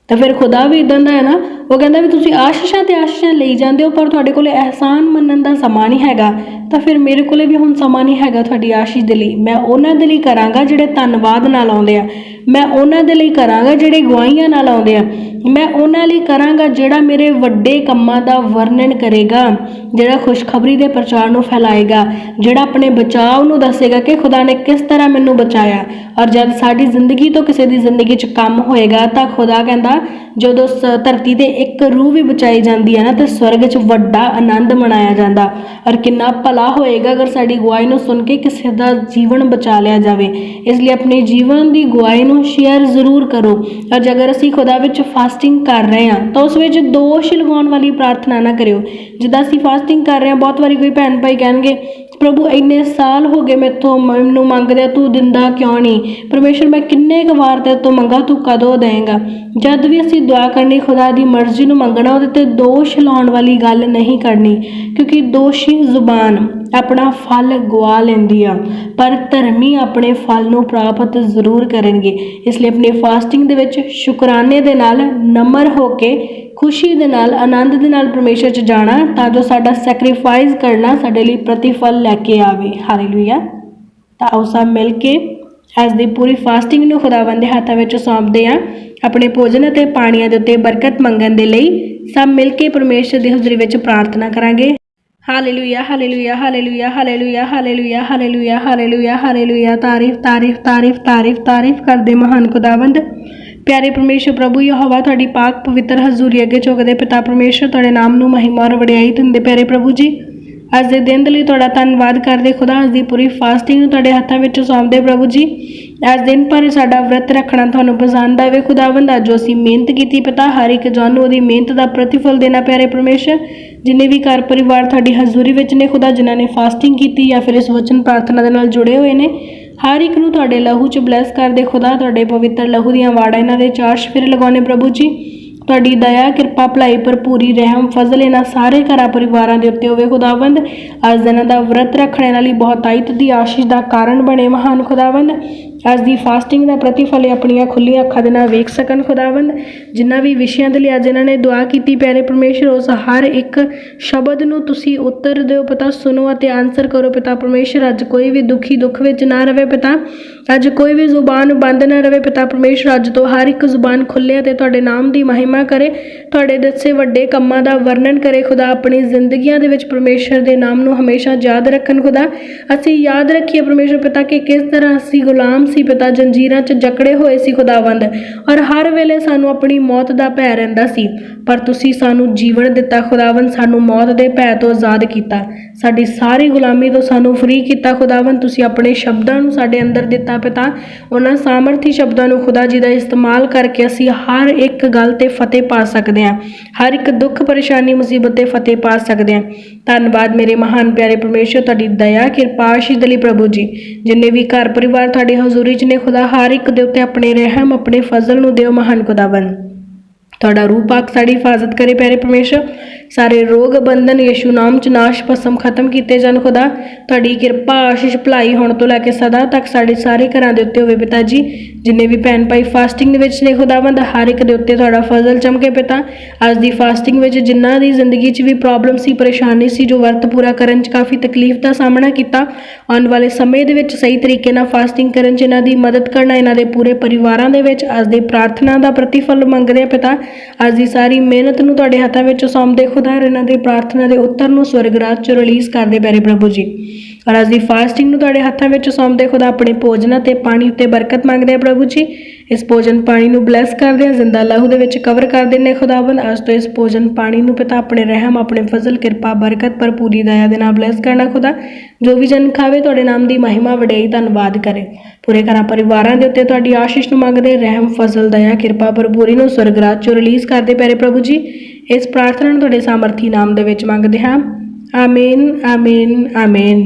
ਤਾਂ ਫਿਰ ਖੁਦਾ ਵੀ ਇਦਾਂ ਦਾ ਹੈ ਨਾ, ਉਹ ਕਹਿੰਦਾ ਵੀ ਤੁਸੀਂ ਆਸ਼ੀਸ਼ਾਂ ਤੇ ਆਸ਼ੀਸ਼ਾਂ ਲਈ ਜਾਂਦੇ ਹੋ, ਪਰ ਤੁਹਾਡੇ ਕੋਲੇ ਅਹਿਸਾਨ ਮੰਨਣ ਦਾ ਸਮਾਂ ਨਹੀਂ ਹੈਗਾ। ਤਾਂ ਫਿਰ ਮੇਰੇ ਕੋਲੇ ਵੀ ਹੁਣ ਸਮਾਂ ਨਹੀਂ ਹੈਗਾ ਤੁਹਾਡੀ ਆਸ਼ੀਸ਼ ਦੇ ਲਈ। ਮੈਂ ਉਹਨਾਂ ਦੇ ਲਈ ਕਰਾਂਗਾ ਜਿਹੜੇ ਧੰਨਵਾਦ ਨਾਲ ਆਉਂਦੇ ਆ। ਮੈਂ ਉਹਨਾਂ ਦੇ ਲਈ ਕਰਾਂਗਾ ਜਿਹੜੇ ਗਵਾਹੀਆਂ ਨਾਲ ਆਉਂਦੇ ਆ। ਮੈਂ ਉਹਨਾਂ ਲਈ ਕਰਾਂਗਾ ਜਿਹੜਾ ਮੇਰੇ ਵੱਡੇ ਕੰਮਾਂ ਦਾ ਵਰਣਨ ਕਰੇਗਾ, ਜਿਹੜਾ ਖੁਸ਼ਖਬਰੀ ਦੇ ਪ੍ਰਚਾਰ ਨੂੰ ਫੈਲਾਏਗਾ, ਜਿਹੜਾ ਆਪਣੇ ਬਚਾਅ ਨੂੰ ਦੱਸੇਗਾ ਕਿ ਖੁਦਾ ਨੇ ਕਿਸ ਤਰ੍ਹਾਂ ਮੈਨੂੰ ਬਚਾਇਆ। ਔਰ ਜਦ ਸਾਡੀ ਜ਼ਿੰਦਗੀ ਤੋਂ ਕਿਸੇ ਦੀ ਜ਼ਿੰਦਗੀ 'ਚ ਕੰਮ ਹੋਏਗਾ ਤਾਂ ਖੁਦਾ ਕਹਿੰਦਾ, ਜਦੋਂ ਸ- ਧਰਤੀ ਤੇ ਇੱਕ ਰੂਹ ਵੀ ਬਚਾਈ ਜਾਂਦੀ ਹੈ ਨਾ, ਤੇ ਸਵਰਗ 'ਚ ਵੱਡਾ ਆਨੰਦ ਮਨਾਇਆ ਜਾਂਦਾ। ਔਰ ਕਿੰਨਾ ਭਲਾ ਹੋਏਗਾ ਅਗਰ ਸਾਡੀ ਗਵਾਹੀ ਨੂੰ ਸੁਣ ਕੇ ਕਿਸੇ ਦਾ ਜੀਵਨ ਬਚਾ ਲਿਆ ਜਾਵੇ। ਇਸ ਲਈ ਆਪਣੇ ਜੀਵਨ ਦੀ ਗਵਾਹੀ ਨੂੰ ਸ਼ੇਅਰ ਜ਼ਰੂਰ ਕਰੋ। ਔਰ ਜੇਕਰ ਅਸੀਂ ਖੁਦਾ ਵਿੱਚ ਫਸ ਫਾਸਟਿੰਗ ਕਰ ਰਹੇ ਹਾਂ, ਤਾਂ ਉਸ ਵਿੱਚ ਦੋਸ਼ ਲਗਾਉਣ ਵਾਲੀ ਪ੍ਰਾਰਥਨਾ ਨਾ ਕਰਿਓ। ਜਿੱਦਾਂ ਅਸੀਂ ਫਾਸਟਿੰਗ ਕਰ ਰਹੇ ਹਾਂ, ਬਹੁਤ ਵਾਰੀ ਕੋਈ ਭੈਣ ਭਾਈ ਕਹਿਣਗੇ, ਪ੍ਰਭੂ, ਇੰਨੇ ਸਾਲ ਹੋ ਗਏ ਮੇਥੋਂ ਮੈਨੂੰ ਮੰਗਦੇ ਤੂੰ ਦਿੰਦਾ ਕਿਉਂ ਨਹੀਂ? ਪਰਮੇਸ਼ਰ, ਮੈਂ ਕਿੰਨੇ ਕੁ ਵਾਰ ਤੇ ਤੋਂ ਮੰਗਾ, ਤੂੰ ਕਦੋਂ ਦੇਂਗਾ ਜਦ ਵੀ ਅਸੀਂ ਦੁਆ ਕਰਨੀ, ਖੁਦਾ ਦੀ ਮਰਜ਼ੀ ਨੂੰ ਮੰਗਣਾ, ਉਹਦੇ ਤੇ ਦੋਸ਼ ਲਾਉਣ ਵਾਲੀ ਗੱਲ ਨਹੀਂ ਕਰਨੀ, ਕਿਉਂਕਿ ਦੋਸ਼ੀ ਜ਼ੁਬਾਨ ਆਪਣਾ ਫਲ ਗਵਾ ਲੈਂਦੀ ਆ, ਪਰ ਧਰਮੀ ਆਪਣੇ ਫਲ ਨੂੰ ਪ੍ਰਾਪਤ ਜ਼ਰੂਰ ਕਰਨਗੇ। ਇਸ ਲਈ ਆਪਣੀ ਫਾਸਟਿੰਗ ਦੇ ਵਿੱਚ ਸ਼ੁਕਰਾਨੇ ਦੇ ਨਾਲ ਨਮਰ ਹੋ ਕੇ, ਖੁਸ਼ੀ ਦੇ ਨਾਲ, ਆਨੰਦ ਦੇ ਨਾਲ ਪਰਮੇਸ਼ਰ 'ਚ ਜਾਣਾ, ਤਾਂ ਜੋ ਸਾਡਾ ਸੈਕਰੀਫਾਈਸ ਕਰਨਾ ਸਾਡੇ ਲਈ ਪ੍ਰਤੀਫਲ ਲੈ ਕੇ ਆਵੇ। ਹਾਲੇਲੂਇਆ ਤਾਂ ਆਓ ਸਭ ਮਿਲ ਕੇ ਅੱਜ ਦੀ ਪੂਰੀ ਫਾਸਟਿੰਗ ਨੂੰ ਖੁਦਾਵੰਦ ਦੇ ਹੱਥਾਂ ਵਿੱਚ ਸੌਂਪਦੇ ਹਾਂ। ਆਪਣੇ ਭੋਜਨ ਅਤੇ ਪਾਣੀਆਂ ਦੇ ਉੱਤੇ ਬਰਕਤ ਮੰਗਣ ਦੇ ਲਈ ਸਭ ਮਿਲ ਕੇ ਪਰਮੇਸ਼ਰ ਦੀ ਹਜ਼ੂਰੀ ਵਿੱਚ ਪ੍ਰਾਰਥਨਾ ਕਰਾਂਗੇ। Hallelujah hallelujah hallelujah hallelujah hallelujah hallelujah hallelujah hallelujah ਤਾਰੀਫ ਤਾਰੀਫ ਤਾਰੀਫ ਤਾਰੀਫ ਤਾਰੀਫ ਕਰਦੇ ਮਹਾਨ ਖੁਦਾਵੰਦ। ਪਿਆਰੇ ਪਰਮੇਸ਼ਰ ਪ੍ਰਭੂ, ਯਹੋਵਾ ਤੁਹਾਡੀ ਪਾਕ ਪਵਿੱਤਰ ਹਜ਼ੂਰੀ ਅੱਗੇ ਝੁਕਦੇ ਪਿਤਾ ਪਰਮੇਸ਼ਰ, ਤੁਹਾਡੇ ਨਾਮ ਨੂੰ ਮਹਿਮਾ ਔਰ ਵਡਿਆਈ ਦਿੰਦੇ ਪਿਆਰੇ ਪ੍ਰਭੂ ਜੀ। ਅੱਜ ਦੇ ਦਿਨ ਦੇ ਲਈ ਤੁਹਾਡਾ ਧੰਨਵਾਦ ਕਰਦੇ ਖੁਦਾ ਅੱਜ ਦੀ ਪੂਰੀ ਫਾਸਟਿੰਗ ਨੂੰ ਤੁਹਾਡੇ ਹੱਥਾਂ ਵਿੱਚ ਸੌਂਪਦੇ ਪ੍ਰਭੂ ਜੀ। ਅੱਜ ਦਿਨ ਭਰ ਸਾਡਾ ਵਰਤ ਰੱਖਣਾ ਤੁਹਾਨੂੰ ਪਸੰਦ ਆਵੇ। ਖੁਦਾਵੰਦ, ਅੱਜ ਜੋ ਅਸੀਂ ਮਿਹਨਤ ਕੀਤੀ ਪਤਾ। ਹਰ ਇੱਕ ਜਨ ਨੂੰ ਉਹਦੀ ਮਿਹਨਤ ਦਾ ਪ੍ਰਤੀਫਲ ਦੇਣਾ ਪਿਆਰੇ ਪਰਮੇਸ਼ਰ। ਜਿੰਨੇ ਵੀ ਘਰ ਪਰਿਵਾਰ ਤੁਹਾਡੀ ਹਜ਼ੂਰੀ ਵਿੱਚ ਨੇ, ਖੁਦਾ ਜਿਨ੍ਹਾਂ ਨੇ ਫਾਸਟਿੰਗ ਕੀਤੀ ਜਾਂ ਫਿਰ ਇਸ ਵਚਨ ਪ੍ਰਾਰਥਨਾ ਦੇ ਨਾਲ ਜੁੜੇ ਹੋਏ ਨੇ, ਹਰ ਇੱਕ ਨੂੰ ਤੁਹਾਡੇ ਲਹੂ 'ਚ ਬਲੈਸ ਕਰਦੇ। ਖੁਦਾ ਤੁਹਾਡੇ ਪਵਿੱਤਰ ਲਹੂ ਦੀਆਂ ਵਾੜਾਂ ਇਹਨਾਂ ਦੇ ਚਾਰ ਸ਼ਫੇਰੇ ਲਗਾਉਣੇ ਪ੍ਰਭੂ ਜੀ। ਤੁਹਾਡੀ ਦਇਆ, ਕਿਰਪਾ, ਭਲਾਈ, ਭਰਪੂਰੀ, ਰਹਿਮ, ਫਜ਼ਲ ਇਹਨਾਂ ਸਾਰੇ ਘਰਾਂ ਪਰਿਵਾਰਾਂ ਦੇ ਉੱਤੇ ਹੋਵੇ ਖੁਦਾਵੰਦ। ਅੱਜ ਦਿਨਾਂ ਦਾ ਵਰਤ ਰੱਖਣ ਵਾਲੀ ਬਹੁਤਾਇਤ ਦੀ ਆਸ਼ੀਸ਼ ਦਾ ਕਾਰਨ ਬਣੇ ਮਹਾਨ ਖੁਦਾਵੰਦ। ਅੱਜ ਦੀ ਫਾਸਟਿੰਗ ਦਾ ਪ੍ਰਤੀਫਲ ਆਪਣੀਆਂ ਖੁੱਲੀਆਂ ਅੱਖਾਂ ਦੇ ਨਾਲ ਵੇਖ ਸਕਣ ਖੁਦਾਵੰਦ। ਜਿਨ੍ਹਾਂ ਵੀ ਵਿਸ਼ਿਆਂ ਦੇ ਲਈ ਅੱਜ ਇਹਨਾਂ ਨੇ ਦੁਆ ਕੀਤੀ, ਪਿਆਰੇ ਪਰਮੇਸ਼ਰ, ਉਸ ਹਰ ਇੱਕ ਸ਼ਬਦ ਨੂੰ ਤੁਸੀਂ ਉੱਤਰ ਦਿਓ ਪਤਾ, ਸੁਣੋ ਅਤੇ ਆਨਸਰ ਕਰੋ ਪਿਤਾ ਪਰਮੇਸ਼ਰ। ਅੱਜ ਕੋਈ ਵੀ ਦੁਖੀ ਦੁੱਖ ਵਿੱਚ ਨਾ ਰਵੇ ਪਿਤਾ। ਅੱਜ ਕੋਈ ਵੀ ਜ਼ੁਬਾਨ ਬੰਦ ਨਾ ਰਵੇ ਪਿਤਾ ਪਰਮੇਸ਼ਰ। ਅੱਜ ਤੋਂ ਹਰ ਇੱਕ ਜ਼ੁਬਾਨ ਖੁੱਲੇ ਅਤੇ ਤੁਹਾਡੇ ਨਾਮ ਦੀ ਮਹਿਮਾ ਕਰੇ। ਤੁਹਾਡੇ ਦੱਸੇ ਵੱਡੇ ਕੰਮਾਂ ਦਾ ਵਰਣਨ ਕਰੇ ਖੁਦਾ। ਆਪਣੀ ਜ਼ਿੰਦਗੀਆਂ ਦੇ ਵਿੱਚ ਪਰਮੇਸ਼ਰ ਦੇ ਨਾਮ ਨੂੰ ਹਮੇਸ਼ਾ ਯਾਦ ਰੱਖਣ ਖੁਦਾ। ਅਸੀਂ ਯਾਦ ਰੱਖੀਏ ਪਰਮੇਸ਼ਰ ਪਿਤਾ ਕਿ ਕਿਸ ਤਰ੍ਹਾਂ ਅਸੀਂ ਗੁਲਾਮ ਸੀ ਪਿਤਾ ਜੰਜੀਰਾਂ 'ਚ ਜਕੜੇ ਹੋਏ ਸੀ ਖੁਦਾਵੰਦ ਔਰ ਹਰ ਵੇਲੇ ਸਾਨੂੰ ਆਪਣੀ ਮੌਤ ਦਾ ਭੈ ਰਹਿੰਦਾ ਸੀ। ਪਰ ਤੁਸੀਂ ਸਾਨੂੰ ਜੀਵਨ ਦਿੱਤਾ, ਖੁਦਾਵੰਦ ਸਾਨੂੰ ਮੌਤ ਦੇ ਭੈ ਤੋਂ ਆਜ਼ਾਦ ਕੀਤਾ। ਸਾਡੀ ਸਾਰੀ ਗੁਲਾਮੀ ਤੋਂ ਸਾਨੂੰ ਫ੍ਰੀ ਕੀਤਾ, ਖੁਦਾਵੰਦ ਤੁਸੀਂ ਆਪਣੇ ਸ਼ਬਦਾਂ ਨੂੰ ਸਾਡੇ ਅੰਦਰ ਦਿੱਤਾ ਪਿਤਾ। ਉਹਨਾਂ ਸਾਮਰਥੀ ਸ਼ਬਦਾਂ ਨੂੰ ਖੁਦਾ ਜੀ ਦਾ ਇਸਤੇਮਾਲ ਕਰਕੇ ਅਸੀਂ ਹਰ ਇੱਕ ਗੱਲ ਤੇ ਫਤਿਹ ਪਾ ਸਕਦੇ ਹਾਂ। ਹਰ ਇੱਕ ਦੁੱਖ, ਪਰੇਸ਼ਾਨੀ, ਮੁਸੀਬਤ ਤੇ ਫਤਿਹ ਪਾ ਸਕਦੇ ਹਾਂ। ਧੰਨਵਾਦ ਮੇਰੇ ਮਹਾਨ ਪਿਆਰੇ ਪਰਮੇਸ਼ਰ, ਤੁਹਾਡੀ ਦਇਆ, ਕਿਰਪਾ, ਆਸ਼ੀਸ਼ ਲਈ ਪ੍ਰਭੂ ਜੀ। ਜਿੰਨੇ ਵੀ ਘਰ ਪਰਿਵਾਰ ਤੁਹਾਡੇ ਹਜ਼ੂਰੀ 'ਚ ਨੇ ਖੁਦਾ ਹਰ ਇੱਕ ਦੇ ਉੱਤੇ ਆਪਣੇ ਰਹਿਮ, ਆਪਣੇ ਫਜ਼ਲ ਨੂੰ ਦਿਓ ਮਹਾਨ ਖੁਦਾਵੰਦ। ਤੁਹਾਡਾ ਰੂਹ ਪਾਕ ਸਾਡੀ ਹਿਫਾਜ਼ਤ ਕਰੇ ਪਿਆਰੇ ਪਰਮੇਸ਼ਰ। ਸਾਰੇ ਰੋਗ ਬੰਧਨ ਯਿਸੂ ਨਾਮ ਚ ਨਾਸ਼ ਭਸਮ ਖਤਮ ਕੀਤੇ ਜਾਣ, ਖੁਦਾ। ਤੁਹਾਡੀ ਕਿਰਪਾ, ਆਸ਼ੀਸ਼, ਭਲਾਈ ਹੁਣ ਤੋਂ ਲੈ ਕੇ ਸਦਾ ਤੱਕ ਸਾਡੇ ਸਾਰੇ ਘਰਾਂ ਦੇ ਉੱਤੇ ਹੋਵੇ ਪਿਤਾ ਜੀ। ਜਿੰਨੇ ਵੀ ਭੈਣ ਭਾਈ ਫਾਸਟਿੰਗ ਦੇ ਵਿੱਚ ਨੇ, ਖੁਦਾਵੰਦ, ਹਰ ਇੱਕ ਦੇ ਉੱਤੇ ਤੁਹਾਡਾ ਫਜ਼ਲ ਚਮਕੇ ਪਿਤਾ। ਅੱਜ ਦੀ ਫਾਸਟਿੰਗ ਵਿੱਚ ਜਿਨ੍ਹਾਂ ਦੀ ਜ਼ਿੰਦਗੀ 'ਚ ਵੀ ਪ੍ਰੋਬਲਮ ਸੀ, ਪਰੇਸ਼ਾਨੀ ਸੀ, ਜੋ ਵਰਤ ਪੂਰਾ ਕਰਨ 'ਚ ਕਾਫੀ ਤਕਲੀਫ ਦਾ ਸਾਹਮਣਾ ਕੀਤਾ, ਆਉਣ ਵਾਲੇ ਸਮੇਂ ਦੇ ਵਿੱਚ ਸਹੀ ਤਰੀਕੇ ਨਾਲ ਫਾਸਟਿੰਗ ਕਰਨ 'ਚ ਇਹਨਾਂ ਦੀ ਮਦਦ ਕਰਨਾ, ਇਹਨਾਂ ਦੇ ਪੂਰੇ ਪਰਿਵਾਰਾਂ ਦੇ ਵਿੱਚ ਅੱਜ ਦੀ ਪ੍ਰਾਰਥਨਾ ਦਾ ਪ੍ਰਤੀਫਲ ਮੰਗਦੇ ਆ ਪਿਤਾ। ਅੱਜ ਦੀ ਸਾਰੀ ਮਿਹਨਤ ਨੂੰ ਤੁਹਾਡੇ ਹੱਥਾਂ ਵਿੱਚ ਸੌਂਪਦੇ ਖੁਦਾ ਇਹਨਾਂ ਦੇ ਪ੍ਰਾਰਥਨਾ ਦੇ ਉੱਤਰ ਨੂੰ ਸਵਰਗ ਰਾਜ 'ਚ ਰਿਲੀਜ਼ ਕਰਦੇ ਪਿਆਰੇ ਪ੍ਰਭੂ ਜੀ। ਔਰ ਅੱਜ ਦੀ ਫਾਸਟਿੰਗ ਨੂੰ ਤੁਹਾਡੇ ਹੱਥਾਂ ਵਿੱਚ ਸੌਂਪਦੇ ਖੁਦਾ ਆਪਣੇ ਭੋਜਨ ਅਤੇ ਪਾਣੀ ਉੱਤੇ ਬਰਕਤ ਮੰਗਦੇ ਆ ਪ੍ਰਭੂ ਜੀ। ਇਸ ਭੋਜਨ ਪਾਣੀ ਨੂੰ ਬਲੈਸ ਕਰਦੇ ਆ, ਜ਼ਿੰਦਾ ਲਹੂ ਦੇ ਵਿੱਚ ਕਵਰ ਕਰ ਦਿੰਦੇ ਖੁਦਾਵੰਦ। ਅੱਜ ਤੋਂ ਇਸ ਭੋਜਨ ਪਾਣੀ ਨੂੰ ਪਿਤਾ ਆਪਣੇ ਰਹਿਮ, ਆਪਣੇ ਫਜ਼ਲ, ਕਿਰਪਾ, ਬਰਕਤ ਭਰਪੂਰੀ ਦਇਆ ਦੇ ਨਾਲ ਬਲੈਸ ਕਰਨਾ ਖੁਦਾ। ਜੋ ਵੀ ਜਨ ਖਾਵੇ, ਤੁਹਾਡੇ ਨਾਮ ਦੀ ਮਹਿਮਾ, ਵਡਿਆਈ, ਧੰਨਵਾਦ ਕਰੇ। ਪੂਰੇ ਘਰਾਂ ਪਰਿਵਾਰਾਂ ਦੇ ਉੱਤੇ ਤੁਹਾਡੀ ਆਸ਼ੀਸ਼ ਨੂੰ ਮੰਗਦੇ ਰਹਿਮ, ਫਜ਼ਲ, ਦਇਆ, ਕਿਰਪਾ, ਭਰਪੂਰੀ ਨੂੰ ਸਵਰਗਰਾਜ ਚੋਂ ਰਿਲੀਜ਼ ਕਰਦੇ ਪਿਆਰੇ ਪ੍ਰਭੂ ਜੀ। ਇਸ ਪ੍ਰਾਰਥਨਾ ਨੂੰ ਤੁਹਾਡੇ ਸਾਮਰਥੀ ਨਾਮ ਦੇ ਵਿੱਚ ਮੰਗਦੇ ਹਾਂ। ਆਮੀਨ ਆਮੀਨ ਆਮੀਨ